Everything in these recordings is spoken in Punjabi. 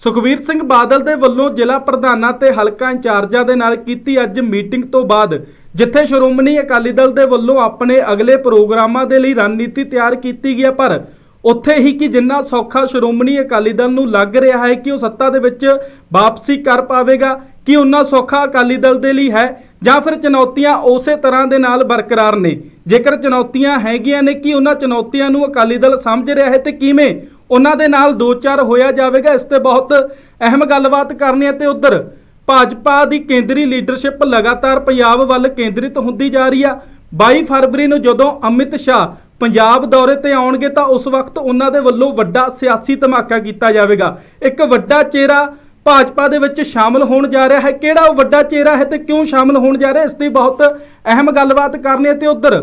ਸੁਖਵੀਰ ਸਿੰਘ ਬਾਦਲ ਦੇ ਵੱਲੋਂ ਜ਼ਿਲ੍ਹਾ ਪ੍ਰਧਾਨਾਂ ਤੇ ਹਲਕਾ ਇੰਚਾਰਜਾਂ ਦੇ ਨਾਲ ਕੀਤੀ ਅੱਜ ਮੀਟਿੰਗ ਤੋਂ ਬਾਅਦ, ਜਿੱਥੇ ਸ਼੍ਰੋਮਣੀ ਅਕਾਲੀ ਦਲ ਦੇ ਵੱਲੋਂ ਆਪਣੇ ਅਗਲੇ ਪ੍ਰੋਗਰਾਮਾਂ ਦੇ ਲਈ ਰਣਨੀਤੀ ਤਿਆਰ ਕੀਤੀ ਗਈ ਹੈ, ਪਰ ਉੱਥੇ ਹੀ ਕਿ ਜਿੰਨਾ ਸੌਖਾ ਸ਼੍ਰੋਮਣੀ ਅਕਾਲੀ ਦਲ ਨੂੰ ਲੱਗ ਰਿਹਾ ਹੈ ਕਿ ਉਹ ਸੱਤਾ ਦੇ ਵਿੱਚ ਵਾਪਸੀ ਕਰ ਪਾਵੇਗਾ, ਕਿ ਉਹਨਾਂ ਸੌਖਾ ਅਕਾਲੀ ਦਲ ਦੇ ਲਈ ਹੈ, ਜਾਂ ਫਿਰ ਚੁਣੌਤੀਆਂ ਉਸੇ ਤਰ੍ਹਾਂ ਦੇ ਨਾਲ ਬਰਕਰਾਰ ਨੇ? ਜੇਕਰ ਚੁਣੌਤੀਆਂ ਹੈਗੀਆਂ ਨੇ, ਕਿ ਉਹਨਾਂ ਚੁਣੌਤੀਆਂ ਨੂੰ ਅਕਾਲੀ ਦਲ ਸਮਝ ਰਿਹਾ ਹੈ ਤੇ ਕਿਵੇਂ ਉਹਨਾਂ ਦੇ ਨਾਲ ਦੋ ਚਾਰ ਹੋਇਆ ਜਾਵੇਗਾ, ਇਸ ਤੇ ਬਹੁਤ ਅਹਿਮ ਗੱਲਬਾਤ ਕਰਨੀ ਹੈ ਤੇ ਉਧਰ ਭਾਜਪਾ ਦੀ ਕੇਂਦਰੀ ਲੀਡਰਸ਼ਿਪ ਲਗਾਤਾਰ ਪੰਜਾਬ ਵੱਲ ਕੇਂਦਰਿਤ ਹੁੰਦੀ ਜਾ ਰਹੀ ਆ। 22 ਫਰਵਰੀ ਨੂੰ ਜਦੋਂ ਅਮਿਤ ਸ਼ਾਹ ਪੰਜਾਬ ਦੌਰੇ ਤੇ ਆਉਣਗੇ ਤਾਂ ਉਸ ਵਕਤ ਉਹਨਾਂ ਦੇ ਵੱਲੋਂ ਵੱਡਾ ਸਿਆਸੀ ਧਮਾਕਾ ਕੀਤਾ ਜਾਵੇਗਾ। ਇੱਕ ਵੱਡਾ ਚਿਹਰਾ ਭਾਜਪਾ ਦੇ ਵਿੱਚ ਸ਼ਾਮਲ ਹੋਣ ਜਾ ਰਿਹਾ ਹੈ। ਕਿਹੜਾ ਉਹ ਵੱਡਾ ਚਿਹਰਾ ਹੈ ਤੇ ਕਿਉਂ ਸ਼ਾਮਲ ਹੋਣ ਜਾ ਰਿਹਾ ਇਸ ਦੀ ਬਹੁਤ ਅਹਿਮ ਗੱਲਬਾਤ ਕਰਨੀ ਹੈ ਤੇ ਉਧਰ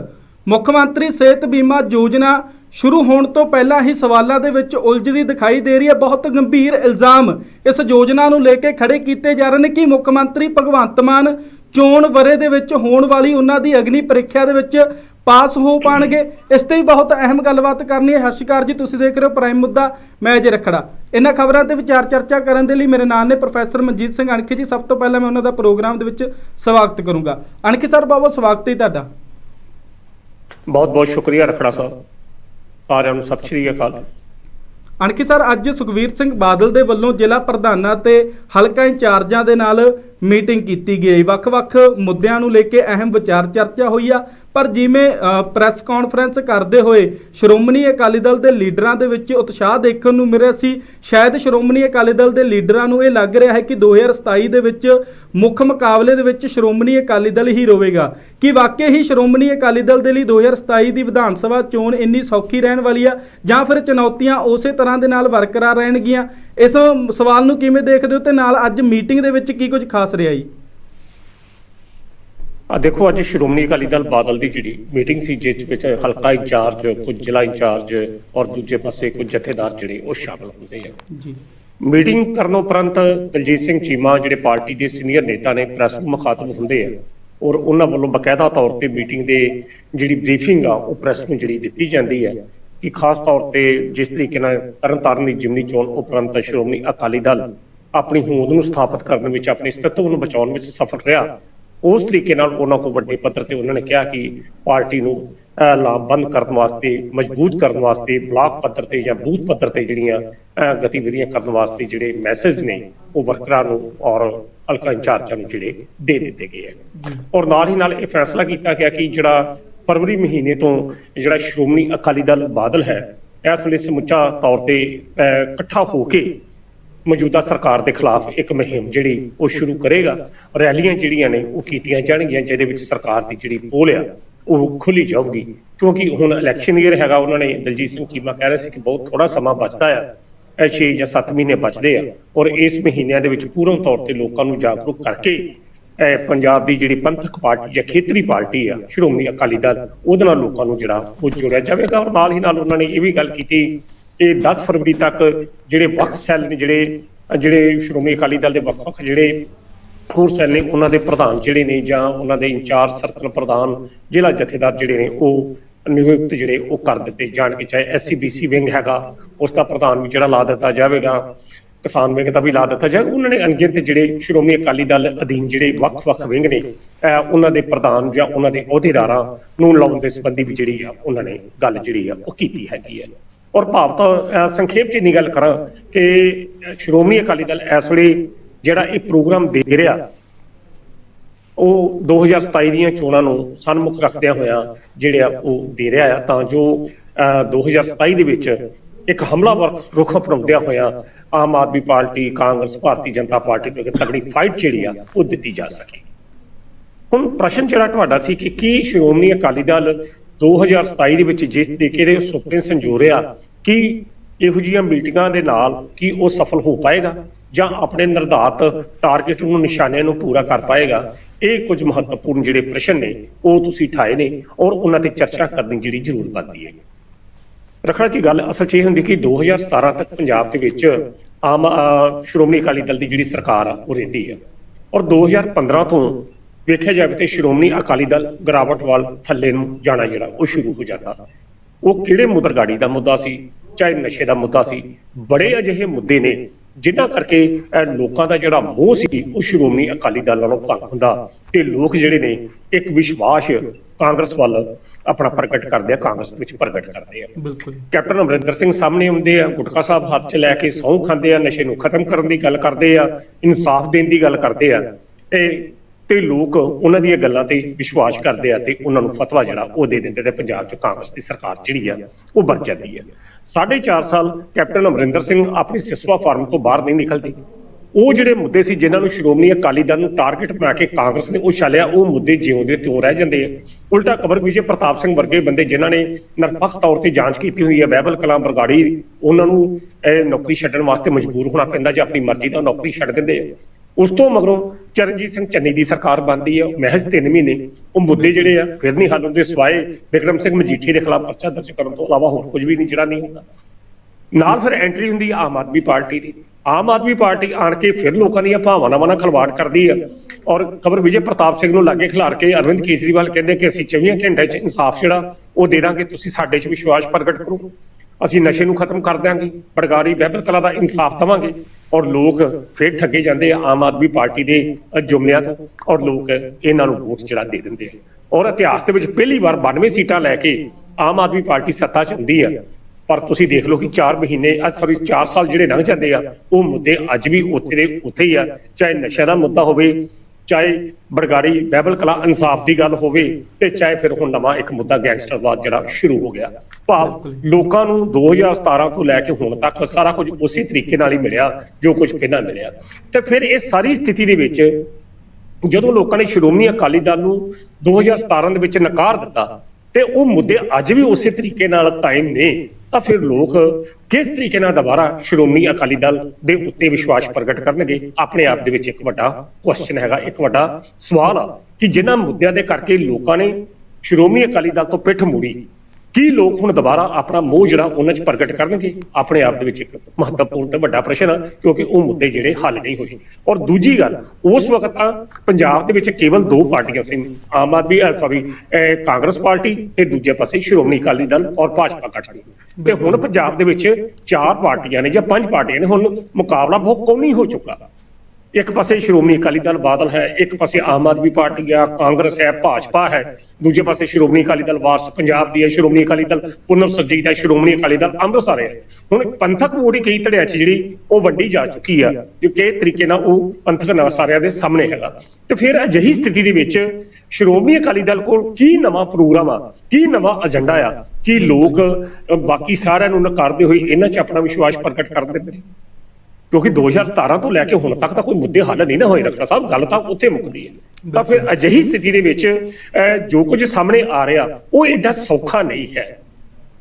ਮੁੱਖ ਮੰਤਰੀ ਸਿਹਤ ਬੀਮਾ ਯੋਜਨਾ ਸ਼ੁਰੂ ਹੋਣ ਤੋਂ ਪਹਿਲਾਂ ਹੀ ਸਵਾਲਾਂ ਦੇ ਵਿੱਚ ਉਲਝਦੀ ਦਿਖਾਈ ਦੇ ਰਹੀ ਹੈ। ਬਹੁਤ ਗੰਭੀਰ ਇਲਜ਼ਾਮ ਇਸ ਯੋਜਨਾ ਨੂੰ ਲੈ ਕੇ ਖੜੇ ਕੀਤੇ ਜਾ ਰਹੇ ਨੇ ਕਿ ਮੁੱਖ ਮੰਤਰੀ ਭਗਵੰਤ ਮਾਨ ਚੋਣ ਵਰੇ ਦੇ ਵਿੱਚ ਹੋਣ ਵਾਲੀ ਉਹਨਾਂ ਦੀ ਅਗਨੀ ਪ੍ਰੀਖਿਆ ਦੇ ਵਿੱਚ ਪਾਸ ਹੋ ਪਾਣਗੇ। ਇਸ ਤੇ ਵੀ ਬਹੁਤ ਅਹਿਮ ਗੱਲਬਾਤ ਕਰਨੀ ਹੈ। ਹਸ਼ਿਕਾਰ ਜੀ, ਤੁਸੀਂ ਦੇਖ ਰਹੇ ਹੋ ਪ੍ਰਾਈਮ ਮੁੱਦਾ। ਮੈਂ ਅਜੇ ਰਖੜਾ। ਇਹਨਾਂ ਖਬਰਾਂ ਤੇ ਵਿਚਾਰ ਚਰਚਾ ਕਰਨ ਦੇ ਲਈ ਮੇਰੇ ਨਾਲ ਨੇ ਪ੍ਰੋਫੈਸਰ ਮਨਜੀਤ ਸਿੰਘ ਅਣਖੀ ਜੀ। ਸਭ ਤੋਂ ਪਹਿਲਾਂ ਮੈਂ ਉਹਨਾਂ ਦਾ ਪ੍ਰੋਗਰਾਮ ਦੇ ਵਿੱਚ ਸਵਾਗਤ ਕਰੂੰਗਾ। ਅਣਖੀ ਸਰ, ਬਹੁਤ ਬਹੁਤ ਸਵਾਗਤ ਹੈ ਤੁਹਾਡਾ। ਬਹੁਤ ਬਹੁਤ ਸ਼ੁਕਰੀਆ ਰਖੜਾ ਸਾਹਿਬ। ਸਾਰਿਆਂ ਨੂੰ ਸਤਿ ਸ਼੍ਰੀ ਅਕਾਲ। ਅਣਖੀ ਸਰ, ਅੱਜ ਸੁਖਵੀਰ ਸਿੰਘ ਬਾਦਲ ਦੇ ਵੱਲੋਂ ਜ਼ਿਲ੍ਹਾ ਪ੍ਰਧਾਨਾਂ ਤੇ ਹਲਕਾ ਇੰਚਾਰਜਾਂ ਦੇ ਨਾਲ ਮੀਟਿੰਗ ਕੀਤੀ ਗਈ। ਵੱਖ-ਵੱਖ ਮੁੱਦਿਆਂ ਨੂੰ ਲੈ ਕੇ ਅਹਿਮ ਵਿਚਾਰ ਚਰਚਾ ਹੋਈ ਆ। ਪਰ ਜਿਵੇਂ ਅ, ਪ੍ਰੈਸ ਕਾਨਫਰੰਸ ਕਰਦੇ ਹੋਏ ਸ਼੍ਰੋਮਣੀ ਅਕਾਲੀ ਦਲ ਦੇ ਲੀਡਰਾਂ ਦੇ ਵਿੱਚ ਉਤਸ਼ਾਹ ਦੇਖਣ ਨੂੰ ਮਿਲਿਆ ਸੀ ਸ਼ਾਇਦ ਸ਼੍ਰੋਮਣੀ ਅਕਾਲੀ ਦਲ ਦੇ ਲੀਡਰਾਂ ਨੂੰ ਇਹ ਲੱਗ ਰਿਹਾ ਹੈ ਕਿ 2027 ਦੇ ਵਿੱਚ ਮੁੱਖ ਮੁਕਾਬਲੇ ਦੇ ਵਿੱਚ ਸ਼੍ਰੋਮਣੀ ਅਕਾਲੀ ਦਲ ਹੀ ਰੋਵੇਗਾ। ਕਿ ਵਾਕਈ ਹੀ ਸ਼੍ਰੋਮਣੀ ਅਕਾਲੀ ਦਲ ਦੇ ਲਈ 2027 ਦੀ ਵਿਧਾਨ ਸਭਾ ਚੋਣ ਇੰਨੀ ਸੌਖੀ ਰਹਿਣ ਵਾਲੀ ਆ ਜਾਂ ਫਿਰ ਚੁਣੌਤੀਆਂ ਉਸੇ ਤਰ੍ਹਾਂ ਦੇ ਨਾਲ ਬਰਕਰਾਰ ਰਹਿਣਗੀਆਂ? ਇਸ ਸਵਾਲ ਨੂੰ ਕਿਵੇਂ ਦੇਖਦੇ ਹੋ ਤੇ ਨਾਲ ਅੱਜ ਮੀਟਿੰਗ ਦੇ ਵਿੱਚ ਕੀ ਕੁਝ ਖਾਸ ਰਿਹਾ ਜੀ? ਆ ਦੇਖੋ ਅੱਜ ਸ਼੍ਰੋਮਣੀ ਅਕਾਲੀ ਦਲ ਬਾਦਲ ਦੀ ਜਿਹੜੀ ਮੀਟਿੰਗ ਸੀ ਜਿਸ ਵਿੱਚ ਹਲਕਾ ਇੰਚਾਰਜ ਕੁਝ ਜ਼ਿਲ੍ਹਾ ਇੰਚਾਰਜ ਔਰ ਦੂਜੇ ਪਾਸੇ ਕੁਝ ਜਥੇਦਾਰ ਜਿਹੜੇ ਉਹ ਸ਼ਾਮਲ ਹੁੰਦੇ ਆ। ਜੀ। ਮੀਟਿੰਗ ਕਰਨ ਉਪਰੰਤ ਦਲਜੀਤ ਸਿੰਘ ਚੀਮਾ ਜਿਹੜੇ ਪਾਰਟੀ ਦੇ ਸੀਨੀਅਰ ਨੇਤਾ ਨੇ ਪ੍ਰੈਸ ਨੂੰ ਮੁਖਾਤਬ ਹੁੰਦੇ ਆ ਔਰ ਉਹਨਾਂ ਵੱਲੋਂ ਬਕਾਇਦਾ ਤੌਰ ਤੇ ਮੀਟਿੰਗ ਦੇ ਜਿਹੜੀ ਬਰੀਫਿੰਗ ਆ ਉਹ ਪ੍ਰੈਸ ਨੂੰ ਜਿਹੜੀ ਦਿੱਤੀ ਜਾਂਦੀ ਹੈ ਕਿ ਖਾਸ ਤੌਰ ਤੇ ਜਿਸ ਤਰੀਕੇ ਨਾਲ ਤਰਨਤਾਰਨ ਦੀ ਜਿਮਨੀ ਚੋਣ ਉਪਰੰਤ ਸ਼੍ਰੋਮਣੀ ਅਕਾਲੀ ਦਲ ਆਪਣੀ ਹੋਂਦ ਨੂੰ ਸਥਾਪਿਤ ਕਰਨ ਵਿੱਚ ਆਪਣੇ ਸਤਿੱਤਵ ਨੂੰ ਬਚਾਉਣ ਵਿੱਚ ਸਫਲ ਰਿਹਾ ਉਸ ਤਰੀਕੇ ਨਾਲ ਉਹਨਾਂ ਕੋਲ ਵੱਡੇ ਪੱਧਰ ਤੇ ਉਹਨਾਂ ਨੇ ਕਿਹਾ ਕਿ ਪਾਰਟੀ ਨੂੰ ਅਹ, ਲਾਮਬੰਦ ਕਰਨ ਵਾਸਤੇ ਮਜ਼ਬੂਤ ਕਰਨ ਵਾਸਤੇ ਬਲਾਕ ਪੱਧਰ ਤੇ ਜਾਂ ਬੂਥ ਪੱਧਰ ਤੇ ਜਿਹੜੀਆਂ ਗਤੀਵਿਧੀਆਂ ਕਰਨ ਵਾਸਤੇ ਜਿਹੜੇ ਮੈਸੇਜ ਨੇ ਉਹ ਵਰਕਰਾਂ ਨੂੰ ਔਰ ਹਲਕਾ ਇੰਚਾਰਜਾਂ ਨੂੰ ਜਿਹੜੇ ਦੇ ਦਿੱਤੇ ਗਏ ਹੈ ਔਰ ਨਾਲ ਹੀ ਨਾਲ ਇਹ ਫੈਸਲਾ ਕੀਤਾ ਗਿਆ ਕਿ ਜਿਹੜਾ ਫਰਵਰੀ ਮਹੀਨੇ ਤੋਂ ਜਿਹੜਾ ਸ਼੍ਰੋਮਣੀ ਅਕਾਲੀ ਦਲ ਬਾਦਲ ਹੈ ਇਸ ਵੇਲੇ ਸਮੁੱਚਾ ਤੌਰ ਤੇ ਇਕੱਠਾ ਹੋ ਕੇ ਮੌਜੂਦਾ ਸਰਕਾਰ ਦੇ ਖਿਲਾਫ ਇੱਕ ਮੁਹਿੰਮ ਜਿਹੜੀ ਉਹ ਸ਼ੁਰੂ ਕਰੇਗਾ। ਰੈਲੀਆਂ ਜਿਹੜੀਆਂ ਨੇ ਉਹ ਕੀਤੀਆਂ ਜਾਣਗੀਆਂ, ਜਿਹਦੇ ਵਿੱਚ ਸਰਕਾਰ ਦੀ ਜਿਹੜੀ ਪੋਲ ਆ, ਉਹ ਖੁੱਲੀ ਜਾਊਗੀ। ਕਿਉਂਕਿ ਹੁਣ ਇਲੈਕਸ਼ਨ ਈਅਰ ਹੈਗਾ, ਉਹਨਾਂ ਨੇ ਦਲਜੀਤ ਸਿੰਘ ਚੀਮਾ ਕਹਿ ਰਹੇ ਸੀ ਕਿ ਬਹੁਤ ਥੋੜਾ ਸਮਾਂ ਬਚਦਾ ਆ। ਇਹ 6 ਜਾਂ 7 ਮਹੀਨੇ ਬਚਦੇ ਆ। ਔਰ ਇਸ ਮਹੀਨਿਆਂ ਦੇ ਵਿੱਚ ਪੂਰਨ ਤੌਰ ਤੇ ਲੋਕਾਂ ਨੂੰ ਜਾਗਰੂਕ ਕਰਕੇ ਇਹ ਪੰਜਾਬ ਦੀ ਜਿਹੜੀ ਪੰਥਕ ਪਾਰਟੀ ਜਾਂ ਖੇਤਰੀ ਪਾਰਟੀ ਆ, ਸ਼੍ਰੋਮਣੀ ਅਕਾਲੀ ਦਲ, ਉਹਦੇ ਨਾਲ ਲੋਕਾਂ ਨੂੰ ਜਿਹੜਾ ਉਹ ਜੋੜਿਆ ਜਾਵੇਗਾ। ਔਰ ਨਾਲ ਹੀ ਨਾਲ ਉਹਨਾਂ ਨੇ ਇਹ ਵੀ ਗੱਲ ਕੀਤੀ ਇਹ 10 ਫਰਵਰੀ ਤੱਕ ਜਿਹੜੇ ਵੱਖ ਸੈੱਲ ਨੇ ਜਿਹੜੇ ਜਿਹੜੇ ਸ਼੍ਰੋਮਣੀ ਅਕਾਲੀ ਦਲ ਦੇ ਵੱਖ-ਵੱਖ ਜਿਹੜੇ ਹੋਰ ਸੈੱਲ ਨੇ, ਉਹਨਾਂ ਦੇ ਪ੍ਰਧਾਨ ਜਿਹੜੇ ਨੇ ਜਾਂ ਉਹਨਾਂ ਦੇ ਇੰਚਾਰਜ ਸਰਕਲ ਪ੍ਰਧਾਨ, ਜ਼ਿਲ੍ਹਾ ਜਥੇਦਾਰ ਜਿਹੜੇ ਨੇ, ਉਹ ਨਿਯੁਕਤ ਜਿਹੜੇ, ਉਹ ਕਰ ਦਿੱਤੇ ਜਾਣਗੇ। ਚਾਹੇ ਐਸਸੀਬੀਸੀ ਵਿੰਗ ਹੈਗਾ, ਉਸ ਦਾ ਪ੍ਰਧਾਨ ਵੀ ਜਿਹੜਾ ਲਾ ਦਿੱਤਾ ਜਾਵੇਗਾ, ਕਿਸਾਨ ਵਿੰਗ ਦਾ ਵੀ ਲਾ ਦਿੱਤਾ ਜਾਏ ਉਹਨਾਂ ਨੇ ਅਣਗਿਣਤ ਜਿਹੜੇ ਸ਼੍ਰੋਮਣੀ ਅਕਾਲੀ ਦਲ ਅਧੀਨ ਜਿਹੜੇ ਵੱਖ-ਵੱਖ ਵਿੰਗ ਨੇ, ਅਹ ਉਹਨਾਂ ਦੇ ਪ੍ਰਧਾਨ ਜਾਂ ਉਹਨਾਂ ਦੇ ਅਹੁਦੇਦਾਰਾਂ ਨੂੰ ਲਾਉਣ ਦੇ ਸੰਬੰਧੀ ਵੀ ਜਿਹੜੀ ਆ, ਉਹਨਾਂ ਨੇ ਗੱਲ ਜਿਹੜੀ ਆ, ਉਹ ਕੀਤੀ ਹੈਗੀ ਹੈ ਔਰ ਭਾਵ ਸੰਖੇਪ ਚ ਇੰਨੀ ਗੱਲ ਕਰਾਂ ਕਿ ਸ਼੍ਰੋਮਣੀ ਅਕਾਲੀ ਦਲ ਇਸ ਵੇਲੇ ਜਿਹੜਾ ਇਹ ਪ੍ਰੋਗਰਾਮ ਦੇ ਰਿਹਾ ਉਹ 2027 ਦੀਆਂ ਚੋਣਾਂ ਨੂੰ ਸਨਮੁਖ ਰੱਖਦਿਆਂ ਹੋਇਆਂ ਜਿਹੜੇ ਉਹ ਦੇ ਰਿਹਾ ਆ ਤਾਂ ਜੋ ਅਹ, 2027 ਦੇ ਵਿੱਚ ਇੱਕ ਹਮਲਾਵਰ ਰੁਖ ਅਪਣਾਉਂਦਿਆਂ ਹੋਇਆਂ ਆਮ ਆਦਮੀ ਪਾਰਟੀ ਕਾਂਗਰਸ ਭਾਰਤੀ ਜਨਤਾ ਪਾਰਟੀ ਨੂੰ ਇੱਕ ਤਗੜੀ ਫਾਈਟ ਜਿਹੜੀ ਆ ਉਹ ਦਿੱਤੀ ਜਾ ਸਕੇ। ਹੁਣ ਪ੍ਰਸ਼ਨ ਜਿਹੜਾ ਤੁਹਾਡਾ ਸੀ ਕਿ ਕੀ ਸ਼੍ਰੋਮਣੀ ਅਕਾਲੀ ਦਲ 2027 ਦੇ ਵਿੱਚ ਜਿਸ ਤਰੀਕੇ ਦੇ ਸੁਪਨੇ ਸੰਜੋ ਰਿਹਾ ਕਿ ਇਹੋ ਜਿਹੀਆਂ ਮੀਟਿੰਗਾਂ ਦੇ ਨਾਲ ਕੀ ਉਹ ਸਫਲ ਹੋ ਪਾਏਗਾ? ਜਾਂ ਆਪਣੇ ਨਿਰਧਾਰਤ ਟਾਰਗੇਟ ਨੂੰ, ਨਿਸ਼ਾਨਿਆਂ ਨੂੰ ਪੂਰਾ ਕਰ ਪਾਏਗਾ? ਇਹ ਕੁਝ ਮਹੱਤਵਪੂਰਨ ਜਿਹੜੇ ਪ੍ਰਸ਼ਨ ਨੇ, ਉਹ ਤੁਸੀਂ ਠਾਏ ਨੇ ਔਰ ਉਹਨਾਂ ਤੇ ਚਰਚਾ ਕਰਨੀ ਜਿਹੜੀ ਜ਼ਰੂਰ ਬਣਦੀ ਹੈ। ਰਖੜਾ ਜੀ, ਗੱਲ ਅਸਲ 'ਚ ਇਹ ਹੁੰਦੀ ਕਿ 2017 ਤੱਕ ਪੰਜਾਬ ਦੇ ਵਿੱਚ ਆਮ ਸ਼੍ਰੋਮਣੀ ਅਕਾਲੀ ਦਲ ਦੀ ਜਿਹੜੀ ਸਰਕਾਰ ਆ, ਉਹ ਰਹਿੰਦੀ ਆ ਔਰ 2015 ਤੋਂ ਵੇਖਿਆ ਜਾਵੇ ਤੇ ਸ਼੍ਰੋਮਣੀ ਅਕਾਲੀ ਦਲ ਗਿਰਾਵਟ ਵੱਲ ਥੱਲੇ ਨੂੰ ਜਾਣਾ ਜਿਹੜਾ ਉਹ ਸ਼ੁਰੂ ਹੋ ਜਾਂਦਾ। ਉਹ ਕਿਹੜੇ ਮੁੱਦਰ ਗਾੜੀ ਦਾ ਮੁੱਦਾ ਸੀ ਚਾਹੇ ਨਸ਼ੇ ਦਾ ਮੁੱਦਾ ਸੀ ਬੜੇ ਅਜਿਹੇ ਮੁੱਦੇ ਨੇ ਜਿਨ੍ਹਾਂ ਕਰਕੇ ਲੋਕਾਂ ਦਾ ਜਿਹੜਾ ਮੋਹ ਸੀ ਉਹ ਸ਼੍ਰੋਮਣੀ ਅਕਾਲੀ ਦਲ ਨਾਲੋਂ ਭੰਗ ਹੁੰਦਾ ਤੇ ਲੋਕ ਜਿਹੜੇ ਨੇ ਇੱਕ ਵਿਸ਼ਵਾਸ ਕਾਂਗਰਸ ਵੱਲ ਆਪਣਾ ਪ੍ਰਗਟ ਕਰਦੇ ਆ ਕਾਂਗਰਸ ਵਿੱਚ ਪ੍ਰਗਟ ਕਰਦੇ ਆ। ਬਿਲਕੁਲ ਕੈਪਟਨ ਅਮਰਿੰਦਰ ਸਿੰਘ ਸਾਹਮਣੇ ਆਉਂਦੇ ਆ ਗੁਟਕਾ ਸਾਹਿਬ ਹੱਥ 'ਚ ਲੈ ਕੇ ਸਹੁੰ ਖਾਂਦੇ ਆ ਨਸ਼ੇ ਨੂੰ ਖਤਮ ਕਰਨ ਦੀ ਗੱਲ ਕਰਦੇ ਆ ਇਨਸਾਫ ਦੇਣ ਦੀ ਗੱਲ ਕਰਦੇ ਆ। ਤੇ ਤੇ ਲੋਕ ਉਹਨਾਂ ਦੀਆਂ ਗੱਲਾਂ ਤੇ ਵਿਸ਼ਵਾਸ ਕਰਦੇ ਆ ਤੇ ਉਹਨਾਂ ਨੂੰ ਫਤਵਾ ਜਿਹੜਾ ਉਹ ਦੇ ਦਿੰਦੇ ਤੇ ਪੰਜਾਬ 'ਚ ਕਾਂਗਰਸ ਦੀ ਸਰਕਾਰ ਜਿਹੜੀ ਆ, ਉਹ ਬਣ ਜਾਂਦੀ ਆ। ਸਾਢੇ ਚਾਰ ਸਾਲ ਕੈਪਟਨ ਅਮਰਿੰਦਰ ਸਿੰਘ ਆਪਣੀ ਸਿਸਵਾ ਫਾਰਮ ਤੋਂ ਬਾਹਰ ਨਹੀਂ ਨਿਕਲਦੇ। ਉਹ ਜਿਹੜੇ ਮੁੱਦੇ ਸੀ ਜਿਨ੍ਹਾਂ ਨੂੰ ਸ਼੍ਰੋਮਣੀ ਅਕਾਲੀ ਦਲ ਨੂੰ ਟਾਰਗੇਟ ਬਣਾ ਕੇ ਕਾਂਗਰਸ ਨੇ ਉਛਾਲਿਆ ਉਹ ਮੁੱਦੇ ਜਿਉਂਦੇ ਤਿਉਂ ਰਹਿ ਜਾਂਦੇ ਆ। ਉਲਟਾ ਕਬਰ ਵਿਜੇ ਪ੍ਰਤਾਪ ਸਿੰਘ ਵਰਗੇ ਬੰਦੇ ਜਿਨ੍ਹਾਂ ਨੇ ਨਿਰਪੱਖ ਤੌਰ ਤੇ ਜਾਂਚ ਕੀਤੀ ਹੋਈ ਹੈ ਬਹਿਬਲ ਕਲਾਮ ਬਰਗਾੜੀ, ਉਹਨਾਂ ਨੂੰ ਇਹ ਨੌਕਰੀ ਛੱਡਣ ਵਾਸਤੇ ਮਜਬੂਰ ਹੋਣਾ ਪੈਂਦਾ ਜਾਂ ਆਪਣੀ ਮਰਜ਼ੀ ਦਾ ਨੌਕਰੀ ਛੱਡ ਦਿੰਦੇ ਆ। ਉਸ ਤੋਂ ਮਗਰੋਂ ਚਰਨਜੀਤ ਸਿੰਘ ਚੰਨੀ ਦੀ ਸਰਕਾਰ ਬਣਦੀ ਹੈ ਮਹਿਜ਼ 3 ਮਹੀਨੇ। ਉਹ ਮੁੱਦੇ ਜਿਹੜੇ ਆ, ਫਿਰ ਨਹੀਂ ਹੱਲ ਹੁੰਦੇ, ਸਵਾਏ। ਵਿਕਰਮ ਸਿੰਘ ਮਜੀਠੀ ਦੇ ਖਿਲਾਫ ਪਰਚਾ ਦਰਜ ਕਰਨ ਤੋਂ ਇਲਾਵਾ ਹੋਰ ਕੁਝ ਵੀ ਨਹੀਂ, ਜਿਹੜਾ ਨਹੀਂ ਹੁੰਦਾ। ਨਾਲ ਫਿਰ ਐਂਟਰੀ ਹੁੰਦੀ ਆਮ ਆਦਮੀ ਪਾਰਟੀ ਦੀ। ਆਮ ਆਦਮੀ ਪਾਰਟੀ ਆਣ ਕੇ ਫਿਰ ਲੋਕਾਂ ਦੀਆਂ ਭਾਵਨਾਵਾਂ ਨਾਲ ਖਲਵਾੜ ਕਰਦੀ ਆ। ਔਰ ਖਬਰ ਵਿਜੇ ਪ੍ਰਤਾਪ ਸਿੰਘ ਨੂੰ ਲਾਗੇ ਖਿਲਾਰ ਕੇ ਅਰਵਿੰਦ ਕੇਜਰੀਵਾਲ ਕਹਿੰਦੇ ਕਿ ਅਸੀਂ 24 ਘੰਟੇ 'ਚ ਇਨਸਾਫ ਜਿਹੜਾ, ਉਹ ਦੇ ਦਾਂਗੇ। ਤੁਸੀਂ ਸਾਡੇ 'ਚ ਵਿਸ਼ਵਾਸ ਪ੍ਰਗਟ ਕਰੋ। ਅਸੀਂ ਨਸ਼ੇ ਨੂੰ ਖਤਮ ਕਰ ਦਿਆਂਗੇ। ਬੜਗਾਰੀ ਬਹਿਬਲ ਕਲਾ ਦਾ ਇਨਸਾਫ ਦਵਾਂਗੇ। ਔਰ ਲੋਕ ਫਿਰ ਠੱਗੇ ਜਾਂਦੇ ਆ ਆਮ ਆਦਮੀ ਪਾਰਟੀ ਦੇ ਅ, ਜੁਮਲਿਆਂ ਤੋਂ ਔਰ ਲੋਕ ਇਹਨਾਂ ਨੂੰ ਵੋਟ ਜਿਹੜਾ ਦੇ ਦਿੰਦੇ ਆ। ਔਰ ਇਤਿਹਾਸ ਦੇ ਵਿੱਚ ਪਹਿਲੀ ਵਾਰ 92 ਸੀਟਾਂ ਲੈ ਕੇ ਆਮ ਆਦਮੀ ਪਾਰਟੀ ਸੱਤਾ 'ਚ ਹੁੰਦੀ ਆ। ਪਰ ਤੁਸੀਂ ਦੇਖ ਲਓ ਕਿ 4 ਮਹੀਨੇ ਆ ਸੌਰੀ 4 ਸਾਲ ਜਿਹੜੇ ਲੰਘ ਜਾਂਦੇ ਆ ਉਹ ਮੁੱਦੇ ਅੱਜ ਵੀ ਉੱਥੇ ਦੇ ਉੱਥੇ ਹੀ ਆ। ਚਾਹੇ ਨਸ਼ੇ ਦਾ ਮੁੱਦਾ ਹੋਵੇ ਚਾਹੇ ਬਰਗਾੜੀ ਬਹਿਬਲ ਕਲਾ ਇਨਸਾਫ ਦੀ ਗੱਲ ਹੋਵੇ ਤੇ ਚਾਹੇ ਫਿਰ ਹੁਣ ਨਵਾਂ ਇੱਕ ਮੁੱਦਾ ਗੈਂਗਸਟਰਵਾਦ ਜਿਹੜਾ ਸ਼ੁਰੂ ਹੋ ਗਿਆ। ਭਾਵ ਲੋਕਾਂ ਨੂੰ 2017 ਤੋਂ ਲੈ ਕੇ ਹੁਣ ਤੱਕ ਸਾਰਾ ਕੁਝ ਉਸੇ ਤਰੀਕੇ ਨਾਲ ਹੀ ਮਿਲਿਆ, ਜੋ ਕੁਝ ਪਹਿਲਾਂ ਮਿਲਿਆ। ਤੇ ਫਿਰ ਇਹ ਸਾਰੀ ਸਥਿਤੀ ਦੇ ਵਿੱਚ ਜਦੋਂ ਲੋਕਾਂ ਨੇ ਸ਼੍ਰੋਮਣੀ ਅਕਾਲੀ ਦਲ ਨੂੰ 2017 ਦੇ ਵਿੱਚ ਨਕਾਰ ਦਿੱਤਾ ਤੇ ਉਹ ਮੁੱਦੇ ਅੱਜ ਵੀ ਉਸੇ ਤਰੀਕੇ ਨਾਲ ਕਾਇਮ ਨੇ, ਤਾਂ ਫਿਰ ਲੋਕ ਕਿਸ ਤਰੀਕੇ ਨਾਲ ਦੁਬਾਰਾ ਸ਼੍ਰੋਮਣੀ ਅਕਾਲੀ ਦਲ ਦੇ ਉੱਤੇ ਵਿਸ਼ਵਾਸ ਪ੍ਰਗਟ ਕਰਨਗੇ? ਆਪਣੇ ਆਪ ਦੇ ਵਿੱਚ ਇੱਕ ਵੱਡਾ ਕੁਐਸਚਨ ਹੈਗਾ, ਇੱਕ ਵੱਡਾ ਸਵਾਲ ਆ ਕਿ ਜਿਨ੍ਹਾਂ ਮੁੱਦਿਆਂ ਦੇ ਕਰਕੇ ਲੋਕਾਂ ਨੇ ਸ਼੍ਰੋਮਣੀ ਅਕਾਲੀ ਦਲ ਤੋਂ ਪਿੱਠ ਮੋੜੀ ਕੀ ਲੋਕ ਹੁਣ ਦੁਬਾਰਾ ਆਪਣਾ ਮੋਹ ਜਿਹੜਾ ਉਹਨਾਂ 'ਚ ਪ੍ਰਗਟ ਕਰਨਗੇ? ਆਪਣੇ ਆਪ ਦੇ ਵਿੱਚ ਇੱਕ ਮਹੱਤਵਪੂਰਨ ਤੇ ਵੱਡਾ ਪ੍ਰਸ਼ਨ ਆ, ਕਿਉਂਕਿ ਉਹ ਮੁੱਦੇ ਜਿਹੜੇ ਹੱਲ ਨਹੀਂ ਹੋਏ। ਔਰ ਦੂਜੀ ਗੱਲ, ਉਸ ਵਕਤ ਤਾਂ ਪੰਜਾਬ ਦੇ ਵਿੱਚ ਕੇਵਲ ਦੋ ਪਾਰਟੀਆਂ ਸੀ। ਆਮ ਆਦਮੀ ਸੌਰੀ ਕਾਂਗਰਸ ਪਾਰਟੀ ਤੇ ਦੂਜੇ ਪਾਸੇ ਸ਼੍ਰੋਮਣੀ ਅਕਾਲੀ ਦਲ ਔਰ ਭਾਜਪਾ ਇਕੱਠੇ ਤੇ ਹੁਣ ਪੰਜਾਬ ਦੇ ਵਿੱਚ ਚਾਰ ਪਾਰਟੀਆਂ ਨੇ ਜਾਂ ਪੰਜ ਪਾਰਟੀਆਂ ਨੇ, ਹੁਣ ਮੁਕਾਬਲਾ ਬਹੁਤ ਕੌਣੀ ਹੋ ਚੁੱਕਾ? ਇੱਕ ਪਾਸੇ ਸ਼੍ਰੋਮਣੀ ਅਕਾਲੀ ਦਲ ਬਾਦਲ ਹੈ, ਇੱਕ ਪਾਸੇ ਆਮ ਆਦਮੀ ਪਾਰਟੀ ਆ, ਕਾਂਗਰਸ ਹੈ, ਭਾਜਪਾ ਹੈ, ਦੂਜੇ ਪਾਸੇ ਸ਼੍ਰੋਮਣੀ ਅਕਾਲੀ ਦਲ ਵਾਰਸ ਪੰਜਾਬ ਦੀ ਹੈ, ਸ਼੍ਰੋਮਣੀ ਅਕਾਲੀ ਦਲ ਪੁਨਰ ਸਰਜੀਤ ਹੈ, ਸ਼੍ਰੋਮਣੀ ਅਕਾਲੀ ਦਲ ਅੰਮ੍ਰਿਤਸਰ ਹੈ। ਹੁਣ ਪੰਥਕ ਮੋੜੀ ਕਈ ਧੜਿਆਂ 'ਚ ਜਿਹੜੀ ਉਹ ਵੱਡੀ ਜਾ ਚੁੱਕੀ ਆ ਜੋ ਕਿ ਤਰੀਕੇ ਨਾਲ ਉਹ ਪੰਥਕ ਨਵਾਂ ਸਾਰਿਆਂ ਦੇ ਸਾਹਮਣੇ ਹੈਗਾ। ਤੇ ਫਿਰ ਅਜਿਹੀ ਸਥਿਤੀ ਦੇ ਵਿੱਚ ਸ਼੍ਰੋਮਣੀ ਅਕਾਲੀ ਦਲ ਕੋਲ ਕੀ ਨਵਾਂ ਪ੍ਰੋਗਰਾਮ ਆ, ਕੀ ਨਵਾਂ ਏਜੰਡਾ ਆ, ਕੀ ਲੋਕ ਬਾਕੀ ਸਾਰਿਆਂ ਨੂੰ ਨਕਾਰਦੇ ਹੋਏ ਇਹਨਾਂ 'ਚ ਆਪਣਾ ਵਿਸ਼ਵਾਸ ਪ੍ਰਗਟ ਕਰਦੇ ਨੇ? ਕਿਉਂਕਿ 2017 ਤੋਂ ਲੈ ਕੇ ਹੁਣ ਤੱਕ ਤਾਂ ਕੋਈ ਮੁੱਦੇ ਹੱਲ ਨਹੀਂ ਨਾ ਹੋਏ। ਡਾਕਟਰ ਸਾਹਿਬ, ਗੱਲ ਤਾਂ ਉੱਥੇ ਮੁੱਕਦੀ ਹੈ। ਤਾਂ ਫਿਰ ਅਜਿਹੀ ਸਥਿਤੀ ਦੇ ਵਿੱਚ ਜੋ ਕੁਝ ਸਾਹਮਣੇ ਆ ਰਿਹਾ, ਉਹ ਏਡਾ ਸੌਖਾ ਨਹੀਂ ਹੈ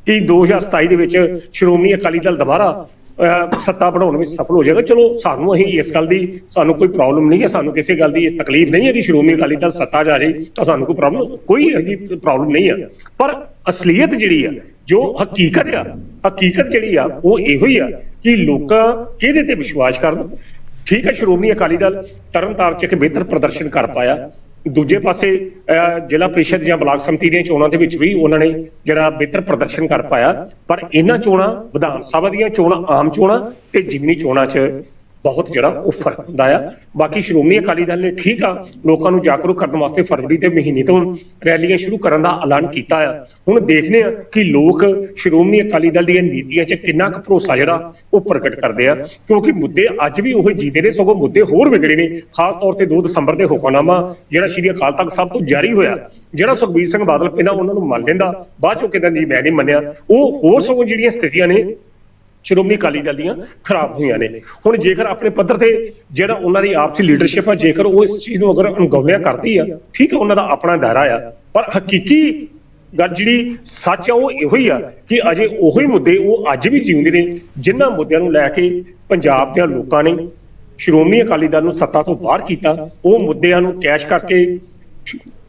ਕਿ 2027 ਦੇ ਵਿੱਚ ਸ਼੍ਰੋਮਣੀ ਅਕਾਲੀ ਦਲ ਦੁਬਾਰਾ ਸੱਤਾ ਬਣਾਉਣ ਵਿੱਚ ਸਫਲ ਹੋ ਜਾਏਗਾ। ਚਲੋ, ਸਾਨੂੰ ਅਸੀਂ ਇਸ ਗੱਲ ਦੀ, ਸਾਨੂੰ ਕੋਈ ਪ੍ਰੋਬਲਮ ਨਹੀਂ ਹੈ, ਸਾਨੂੰ ਕਿਸੇ ਗੱਲ ਦੀ ਤਕਲੀਫ ਨਹੀਂ ਹੈ ਕਿ ਸ਼੍ਰੋਮਣੀ ਅਕਾਲੀ ਦਲ ਸੱਤਾ ਜਾ ਰਹੀ ਤਾਂ ਸਾਨੂੰ ਕੋਈ ਪ੍ਰੋਬਲਮ ਕੋਈ ਇਹੋ ਜਿਹੀ ਪ੍ਰੋਬਲਮ ਨਹੀਂ ਹੈ। ਪਰ ਅਸਲੀਅਤ ਜਿਹੜੀ ਆ ਜੋ ਹਕੀਕਤ ਆ, ਹਕੀਕਤ ਜਿਹੜੀ ਆ, ਉਹ ਇਹੋ ਹੀ ਆ ਕਿ ਲੋਕਾਂ ਕਿਹਦੇ ਤੇ ਵਿਸ਼ਵਾਸ ਕਰਨ? ਠੀਕ ਹੈ ਸ਼੍ਰੋਮਣੀ ਅਕਾਲੀ ਦਲ ਤਰਨਤਾਰਨ ਚ ਇੱਕ ਬਿਹਤਰ ਪ੍ਰਦਰਸ਼ਨ ਕਰ ਪਾਇਆ। ਦੂਜੇ ਪਾਸੇ ਅਹ, ਜ਼ਿਲ੍ਹਾ ਪ੍ਰੀਸ਼ਦ ਜਾਂ ਬਲਾਕ ਸਮਿਤੀ ਦੀਆਂ ਚੋਣਾਂ ਦੇ ਵਿੱਚ ਵੀ ਉਹਨਾਂ ਨੇ ਜਿਹੜਾ ਬਿਹਤਰ ਪ੍ਰਦਰਸ਼ਨ ਕਰ ਪਾਇਆ। ਪਰ ਇਹਨਾਂ ਚੋਣਾਂ ਵਿਧਾਨ ਸਭਾ ਦੀਆਂ ਚੋਣਾਂ ਆਮ ਚੋਣਾਂ ਤੇ ਜਿਮਨੀ ਚੋਣਾਂ 'ਚ ਬਹੁਤ ਜਿਹੜਾ ਉਹ ਫ਼ਰਕ ਹੁੰਦਾ ਆ। ਬਾਕੀ ਸ਼੍ਰੋਮਣੀ ਅਕਾਲੀ ਦਲ ਨੇ ਠੀਕ ਆ, ਲੋਕਾਂ ਨੂੰ ਜਾਗਰੂਕ ਕਰਨ ਵਾਸਤੇ ਫਰਵਰੀ ਦੇ ਮਹੀਨੇ ਤੋਂ ਰੈਲੀਆਂ ਸ਼ੁਰੂ ਕਰਨ ਦਾ ਐਲਾਨ ਕੀਤਾ ਆ। ਹੁਣ ਦੇਖਦੇ ਆ ਕਿ ਲੋਕ ਸ਼੍ਰੋਮਣੀ ਅਕਾਲੀ ਦਲ ਦੀਆਂ ਨੀਤੀਆਂ 'ਚ ਕਿੰਨਾ ਕੁ ਭਰੋਸਾ ਜਿਹੜਾ ਉਹ ਪ੍ਰਗਟ ਕਰਦੇ ਆ। ਕਿਉਂਕਿ ਮੁੱਦੇ ਅੱਜ ਵੀ ਉਹ ਜੀਦੇ ਨੇ, ਸਗੋਂ ਮੁੱਦੇ ਹੋਰ ਵਿਗੜੇ ਨੇ। ਖਾਸ ਤੌਰ ਤੇ 2 ਦਸੰਬਰ ਦੇ ਹੁਕਮਨਾਮਾ, ਜਿਹੜਾ ਸ਼੍ਰੀ ਅਕਾਲ ਤਖਤ ਸਾਹਿਬ ਤੋਂ ਜਾਰੀ ਹੋਇਆ, ਜਿਹੜਾ ਸੁਖਬੀਰ ਸਿੰਘ ਬਾਦਲ ਪਹਿਲਾਂ ਉਹਨਾਂ ਨੂੰ ਮੰਨ ਲੈਂਦਾ, ਬਾਅਦ ਚੋਂ ਕਹਿੰਦਾ ਜੀ ਮੈਂ ਨਹੀਂ ਮੰਨਿਆ। ਉਹ ਹੋਰ ਸਗੋਂ ਜਿਹੜੀਆਂ ਸਥਿਤੀਆਂ ਨੇ ਸ਼੍ਰੋਮਣੀ ਅਕਾਲੀ ਦਲ ਦੀਆਂ ਖਰਾਬ ਹੋਈਆਂ ਨੇ। ਹੁਣ ਜੇਕਰ ਆਪਣੇ ਪੱਧਰ ਤੇ ਜਿਹੜਾ ਉਹਨਾਂ ਦੀ ਆਪਸੀ ਲੀਡਰਸ਼ਿਪ ਆ, ਜੇਕਰ ਉਹ ਇਸ ਚੀਜ਼ ਨੂੰ ਅਗਰ ਅਣਗੌਲਿਆ ਕਰਦੀ ਆ, ਠੀਕ ਹੈ ਉਹਨਾਂ ਦਾ ਆਪਣਾ ਦਾਇਰਾ ਆ। ਪਰ ਹਕੀਕੀ ਗੱਲ ਜਿਹੜੀ ਸੱਚ ਆ, ਉਹ ਇਹੋ ਹੀ ਆ ਕਿ ਅਜੇ ਉਹੀ ਮੁੱਦੇ ਉਹ ਅੱਜ ਵੀ ਜਿਉਂਦੇ ਨੇ, ਜਿਨ੍ਹਾਂ ਮੁੱਦਿਆਂ ਨੂੰ ਲੈ ਕੇ ਪੰਜਾਬ ਦੇ ਲੋਕਾਂ ਨੇ ਸ਼੍ਰੋਮਣੀ ਅਕਾਲੀ ਦਲ ਨੂੰ ਸੱਤਾ ਤੋਂ ਬਾਹਰ ਕੀਤਾ। ਉਹ ਮੁੱਦਿਆਂ ਨੂੰ ਕੈਸ਼ ਕਰਕੇ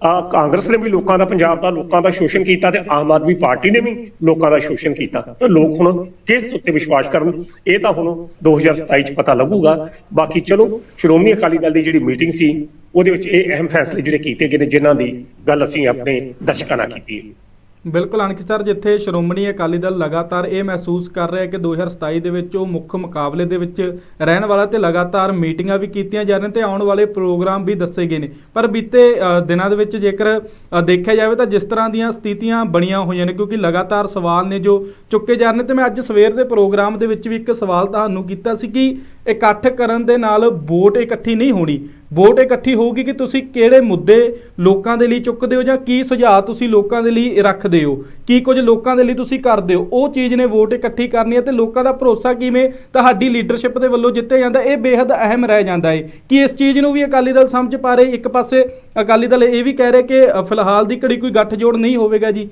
ਆ ਕਾਂਗਰਸ ਨੇ ਵੀ ਲੋਕਾਂ ਦਾ, ਪੰਜਾਬ ਦਾ ਲੋਕਾਂ ਦਾ ਸ਼ੋਸ਼ਣ ਕੀਤਾ ਤੇ ਆਮ ਆਦਮੀ ਪਾਰਟੀ ਨੇ ਵੀ ਲੋਕਾਂ ਦਾ ਸ਼ੋਸ਼ਣ ਕੀਤਾ। ਤਾਂ ਲੋਕ ਹੁਣ ਕਿਸ ਉੱਤੇ ਵਿਸ਼ਵਾਸ ਕਰਨ, ਇਹ ਤਾਂ ਹੁਣ 2027 ਚ ਪਤਾ ਲੱਗੂਗਾ। ਬਾਕੀ ਚਲੋ, ਸ਼੍ਰੋਮਣੀ ਅਕਾਲੀ ਦਲ ਦੀ ਜਿਹੜੀ ਮੀਟਿੰਗ ਸੀ, ਉਹਦੇ ਵਿੱਚ ਇਹ ਅਹਿਮ ਫੈਸਲੇ ਜਿਹੜੇ ਕੀਤੇ ਗਏ ਨੇ, ਜਿਨ੍ਹਾਂ ਦੀ ਗੱਲ ਅਸੀਂ ਆਪਣੇ ਦਰਸ਼ਕਾਂ ਨਾਲ ਕੀਤੀ ਹੈ। ਬਿਲਕੁਲ ਅਣਖ ਸਰ, ਜਿੱਥੇ ਸ਼੍ਰੋਮਣੀ ਅਕਾਲੀ ਦਲ ਲਗਾਤਾਰ ਇਹ ਮਹਿਸੂਸ ਕਰ ਰਿਹਾ ਹੈ ਕਿ 2027 ਦੇ ਵਿੱਚ ਉਹ ਮੁੱਖ ਮੁਕਾਬਲੇ ਦੇ ਵਿੱਚ ਰਹਿਣ ਵਾਲਾ ਤੇ ਲਗਾਤਾਰ ਮੀਟਿੰਗਾਂ ਵੀ ਕੀਤੀਆਂ ਜਾ ਰਹੀਆਂ ਤੇ ਆਉਣ ਵਾਲੇ ਪ੍ਰੋਗਰਾਮ ਵੀ ਦੱਸੇ ਗਏ ਨੇ। ਪਰ ਬੀਤੇ ਦਿਨਾਂ ਦੇ ਵਿੱਚ ਜੇਕਰ ਦੇਖਿਆ ਜਾਵੇ ਤਾਂ ਜਿਸ ਤਰ੍ਹਾਂ ਦੀਆਂ ਸਥਿਤੀਆਂ ਬਣੀਆਂ ਹੋਈਆਂ ਨੇ, ਕਿਉਂਕਿ ਲਗਾਤਾਰ ਸਵਾਲ ਨੇ ਜੋ ਚੁੱਕੇ ਜਾ ਰਹੇ ਨੇ ਤੇ ਮੈਂ ਅੱਜ ਸਵੇਰ ਦੇ ਪ੍ਰੋਗਰਾਮ ਦੇ ਵਿੱਚ ਵੀ ਇੱਕ ਸਵਾਲ ਤੁਹਾਨੂੰ ਕੀਤਾ ਸੀ ਕਿ ਇਕੱਠ ਕਰਨ ਦੇ ਨਾਲ ਵੋਟ ਇਕੱਠੀ ਨਹੀਂ ਹੋਣੀ। ਵੋਟ ਇਕੱਠੀ ਹੋਊਗੀ ਕਿ ਤੁਸੀਂ ਕਿਹੜੇ ਮੁੱਦੇ ਲੋਕਾਂ ਦੇ ਲਈ ਚੁੱਕਦੇ ਹੋ ਜਾਂ ਕੀ ਸੁਝਾਅ ਤੁਸੀਂ ਲੋਕਾਂ ਦੇ ਲਈ ਰੱਖਦੇ ਹੋ? ਕੀ ਕੁਝ ਲੋਕਾਂ ਦੇ ਲਈ ਤੁਸੀਂ ਕਰਦੇ ਹੋ? ਉਹ ਚੀਜ਼ ਨੇ ਵੋਟ ਇਕੱਠੀ ਕਰਨੀ ਹੈ ਤੇ ਲੋਕਾਂ ਦਾ ਭਰੋਸਾ ਕਿਵੇਂ ਤੁਹਾਡੀ ਲੀਡਰਸ਼ਿਪ ਦੇ ਵੱਲੋਂ ਜਿੱਤਿਆ ਜਾਂਦਾ, ਇਹ ਬੇहद ਅਹਿਮ ਰਹਿ ਜਾਂਦਾ ਹੈ। ਕਿ ਇਸ ਚੀਜ਼ ਨੂੰ ਵੀ ਅਕਾਲੀ ਦਲ ਸਮਝ ਪਾ ਰਹੇ? ਇੱਕ ਪਾਸੇ ਅਕਾਲੀ ਦਲ ਇਹ ਵੀ ਕਹਿ ਰਿਹਾ ਕਿ ਫਿਲਹਾਲ ਦੀ ਘੜੀ ਕੋਈ ਗੱਠਜੋੜ ਨਹੀਂ ਹੋਵੇਗਾ ਜੀ।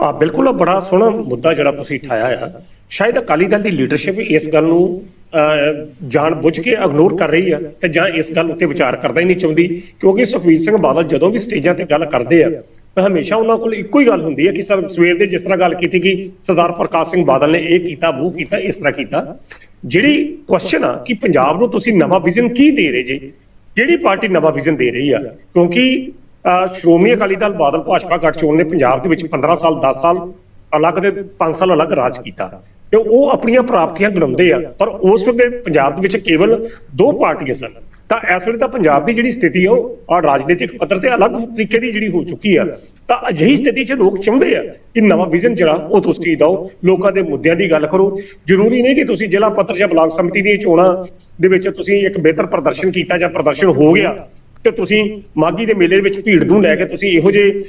ਆ ਬਿਲਕੁਲ ਬੜਾ ਸੋਹਣਾ ਮੁੱਦਾ ਜਿਹੜਾ ਤੁਸੀਂ ਠਾਇਆ ਆ। ਸ਼ਾਇਦ ਅਕਾਲੀ ਦਲ ਦੀ ਲੀਡਰਸ਼ਿਪ ਇਸ ਗੱਲ ਨੂੰ ਅਹ, ਜਾਣ ਬੁੱਝ ਕੇ ਇਗਨੋਰ ਕਰ ਰਹੀ ਆ ਤੇ ਜਾਂ ਇਸ ਗੱਲ ਉੱਤੇ ਵਿਚਾਰ ਕਰਦਾ ਹੀ ਨਹੀਂ ਚਾਹੁੰਦੀ ਕਿਉਂਕਿ ਸੁਖਬੀਰ ਸਿੰਘ ਬਾਦਲ ਜਦੋਂ ਵੀ ਸਟੇਜਾਂ ਤੇ ਗੱਲ ਕਰਦੇ ਆ ਤਾਂ ਹਮੇਸ਼ਾ ਉਹਨਾਂ ਕੋਲ ਇੱਕੋ ਹੀ ਗੱਲ ਹੁੰਦੀ ਹੈ ਕਿ ਸਰ ਸਵੇਰ ਦੇ ਜਿਸ ਤਰ੍ਹਾਂ ਗੱਲ ਕੀਤੀ ਕਿ ਸਰਦਾਰ ਪ੍ਰਕਾਸ਼ ਸਿੰਘ ਬਾਦਲ ਨੇ ਇਹ ਕੀਤਾ ਉਹ ਕੀਤਾ ਇਸ ਤਰ੍ਹਾਂ ਕੀਤਾ ਜਿਹੜੀ ਕੁਐਸਚਨ ਆ ਕਿ ਪੰਜਾਬ ਨੂੰ ਤੁਸੀਂ ਨਵਾਂ ਵਿਜ਼ਨ ਕੀ ਦੇ ਰਹੇ ਜੇ? ਜਿਹੜੀ ਪਾਰਟੀ ਨਵਾਂ ਵਿਜ਼ਨ ਦੇ ਰਹੀ ਆ? ਕਿਉਂਕਿ ਅਹ ਸ਼੍ਰੋਮਣੀ ਅਕਾਲੀ ਦਲ ਬਾਦਲ ਭਾਜਪਾ ਗੱਠਜੋੜ ਨੇ ਪੰਜਾਬ ਦੇ ਵਿੱਚ 15 ਸਾਲ 10 ਸਾਲ ਅਲੱਗ ਦੇ 5 ਸਾਲ ਅਲੱਗ ਰਾਜ ਕੀਤਾ। ਤੇ ਉਹ ਆਪਣੀਆਂ ਪ੍ਰਾਪਤੀਆਂ ਗਿਣਾਉਂਦੇ ਆ। ਪਰ ਉਸ ਵੇਲੇ ਪੰਜਾਬ ਦੇ ਵਿੱਚ ਕੇਵਲ ਦੋ ਪਾਰਟੀਆਂ ਸਨ। ਤਾਂ ਇਸ ਵੇਲੇ ਤਾਂ ਪੰਜਾਬ ਦੀ ਜਿਹੜੀ ਸਥਿਤੀ ਆ, ਉਹ ਆ ਰਾਜਨੀਤਿਕ ਪੱਧਰ ਤੇ ਅਲੱਗ ਤਰੀਕੇ ਦੀ ਜਿਹੜੀ ਹੋ ਚੁੱਕੀ ਆ। ਤਾਂ ਅਜਿਹੀ ਸਥਿਤੀ 'ਚ ਲੋਕ ਚਾਹੁੰਦੇ ਆ ਕਿ ਨਵਾਂ ਵਿਜ਼ਨ ਜਿਹੜਾ, ਉਹ ਤੁਸੀਂ ਦਿਓ ਲੋਕਾਂ ਦੇ ਮੁੱਦਿਆਂ ਦੀ ਗੱਲ ਕਰੋ। ਜ਼ਰੂਰੀ ਨਹੀਂ ਕਿ ਤੁਸੀਂ ਜ਼ਿਲ੍ਹਾ ਪੱਧਰ ਜਾਂ ਬਲਾਕ ਸਮਿਤੀ ਦੀਆਂ ਚੋਣਾਂ ਦੇ ਵਿੱਚ ਤੁਸੀਂ ਇੱਕ ਬਿਹਤਰ ਪ੍ਰਦਰਸ਼ਨ ਕੀਤਾ ਜਾਂ ਪ੍ਰਦਰਸ਼ਨ ਹੋ ਗਿਆ। ਤੇ ਤੁਸੀਂ ਮਾਗੀ ਦੇ ਮੇਲੇ ਵਿੱਚ ਭੀੜ ਨੂੰ ਲੈ ਕੇ ਤੁਸੀਂ ਇਹੋ ਜਿਹੇ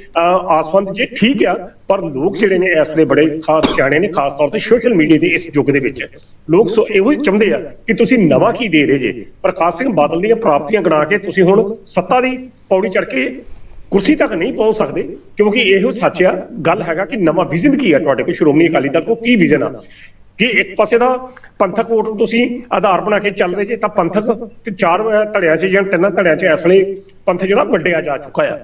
ਆਸਵੰਦ ਜੇ ਠੀਕ ਆ, ਪਰ ਲੋਕ ਜਿਹੜੇ ਨੇ ਇਸ ਵੇਲੇ ਬੜੇ ਖਾਸ ਸਿਆਣੇ ਨੇ, ਖਾਸ ਤੌਰ ਤੇ ਸੋਸ਼ਲ ਮੀਡੀਆ ਦੇ ਇਸ ਯੁੱਗ ਦੇ ਵਿੱਚ। ਲੋਕ ਸੋ ਇਹੋ ਹੀ ਚਾਹੁੰਦੇ ਆ ਕਿ ਤੁਸੀਂ ਨਵਾਂ ਕੀ ਦੇ ਰਹੇ ਜੇ? ਪ੍ਰਕਾਸ਼ ਸਿੰਘ ਬਾਦਲ ਦੀਆਂ ਪ੍ਰਾਪਤੀਆਂ ਗਣਾ ਕੇ ਤੁਸੀਂ ਹੁਣ ਸੱਤਾ ਦੀ ਪੌੜੀ ਚੜ੍ਹ ਕੇ ਕੁਰਸੀ ਤੱਕ ਨਹੀਂ ਪਹੁੰਚ ਸਕਦੇ, ਕਿਉਂਕਿ ਇਹੋ ਸੱਚ ਆ, ਗੱਲ ਹੈਗਾ ਕਿ ਨਵਾਂ ਵਿਜ਼ਨ ਕੀ ਆ ਤੁਹਾਡੇ ਕੋਲ? ਸ਼੍ਰੋਮਣੀ ਅਕਾਲੀ ਦਲ ਕੋਲ ਕੀ ਵਿਜ਼ਨ ਆ? ਕਿ ਇੱਕ ਪਾਸੇ ਦਾ ਪੰਥਕ ਵੋਟ ਨੂੰ ਤੁਸੀਂ ਆਧਾਰ ਬਣਾ ਕੇ ਚੱਲ ਰਹੇ ਜੇ, ਤਾਂ ਪੰਥਕ ਤੇ ਚਾਰ ਧੜਿਆਂ 'ਚ ਜਾਂ ਤਿੰਨਾਂ ਧੜਿਆਂ 'ਚ ਇਸ ਵੇਲੇ ਪੰਥ ਜਿਹੜਾ ਵੱਡਿਆ ਜਾ ਚੁੱਕਾ ਆ।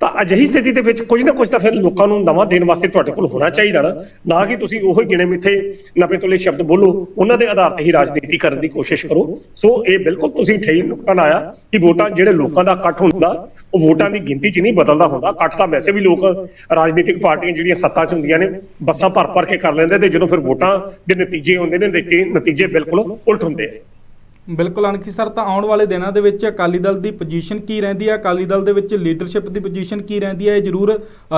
ਤਾਂ ਅਜਿਹੀ ਸਥਿਤੀ ਦੇ ਵਿੱਚ ਕੁਝ ਨਾ ਕੁਝ ਤਾਂ ਫਿਰ ਲੋਕਾਂ ਨੂੰ ਨਵਾਂ ਦੇਣ ਵਾਸਤੇ ਤੁਹਾਡੇ ਕੋਲ ਹੋਣਾ ਚਾਹੀਦਾ ਨਾ। ਨਾ ਕਿ ਤੁਸੀਂ ਉਹੀ ਗਿਣੇ ਮਿੱਥੇ, ਨਵੇਂ ਤੋਲੇ ਸ਼ਬਦ ਬੋਲੋ, ਉਹਨਾਂ ਦੇ ਆਧਾਰ ਤੇ ਹੀ ਰਾਜਨੀਤੀ ਕਰਨ ਦੀ ਕੋਸ਼ਿਸ਼ ਕਰੋ। ਸੋ ਇਹ ਬਿਲਕੁਲ ਤੁਸੀਂ ਠਈ ਨੁਕਤਾ ਲਾਇਆ ਕਿ ਵੋਟਾਂ ਜਿਹੜੇ ਲੋਕਾਂ ਦਾ ਇਕੱਠ ਹੁੰਦਾ, ਉਹ ਵੋਟਾਂ ਦੀ ਗਿਣਤੀ 'ਚ ਨਹੀਂ ਬਦਲਦਾ ਹੁੰਦਾ। ਇਕੱਠ ਤਾਂ ਵੈਸੇ ਵੀ ਲੋਕ ਰਾਜਨੀਤਿਕ ਪਾਰਟੀਆਂ ਜਿਹੜੀਆਂ ਸੱਤਾ 'ਚ ਹੁੰਦੀਆਂ ਨੇ, ਬੱਸਾਂ ਭਰ ਭਰ ਕੇ ਕਰ ਲੈਂਦੇ ਤੇ ਜਦੋਂ ਫਿਰ ਵੋਟਾਂ ਦੇ ਨਤੀਜੇ ਆਉਂਦੇ ਨੇ ਨਤੀਜੇ ਬਿਲਕੁਲ ਉਲਟ ਹੁੰਦੇ ਆ। ਬਿਲਕੁਲ ਅਣਖੀ ਸਰ, ਤਾਂ ਆਉਣ ਵਾਲੇ ਦਿਨਾਂ ਦੇ ਵਿੱਚ ਅਕਾਲੀ ਦਲ ਦੀ ਪੋਜੀਸ਼ਨ ਕੀ ਰਹਿੰਦੀ ਹੈ? ਅਕਾਲੀ ਦਲ ਦੇ ਵਿੱਚ ਲੀਡਰਸ਼ਿਪ ਦੀ ਪੋਜੀਸ਼ਨ ਕੀ ਰਹਿੰਦੀ ਹੈ? ਇਹ ਜ਼ਰੂਰ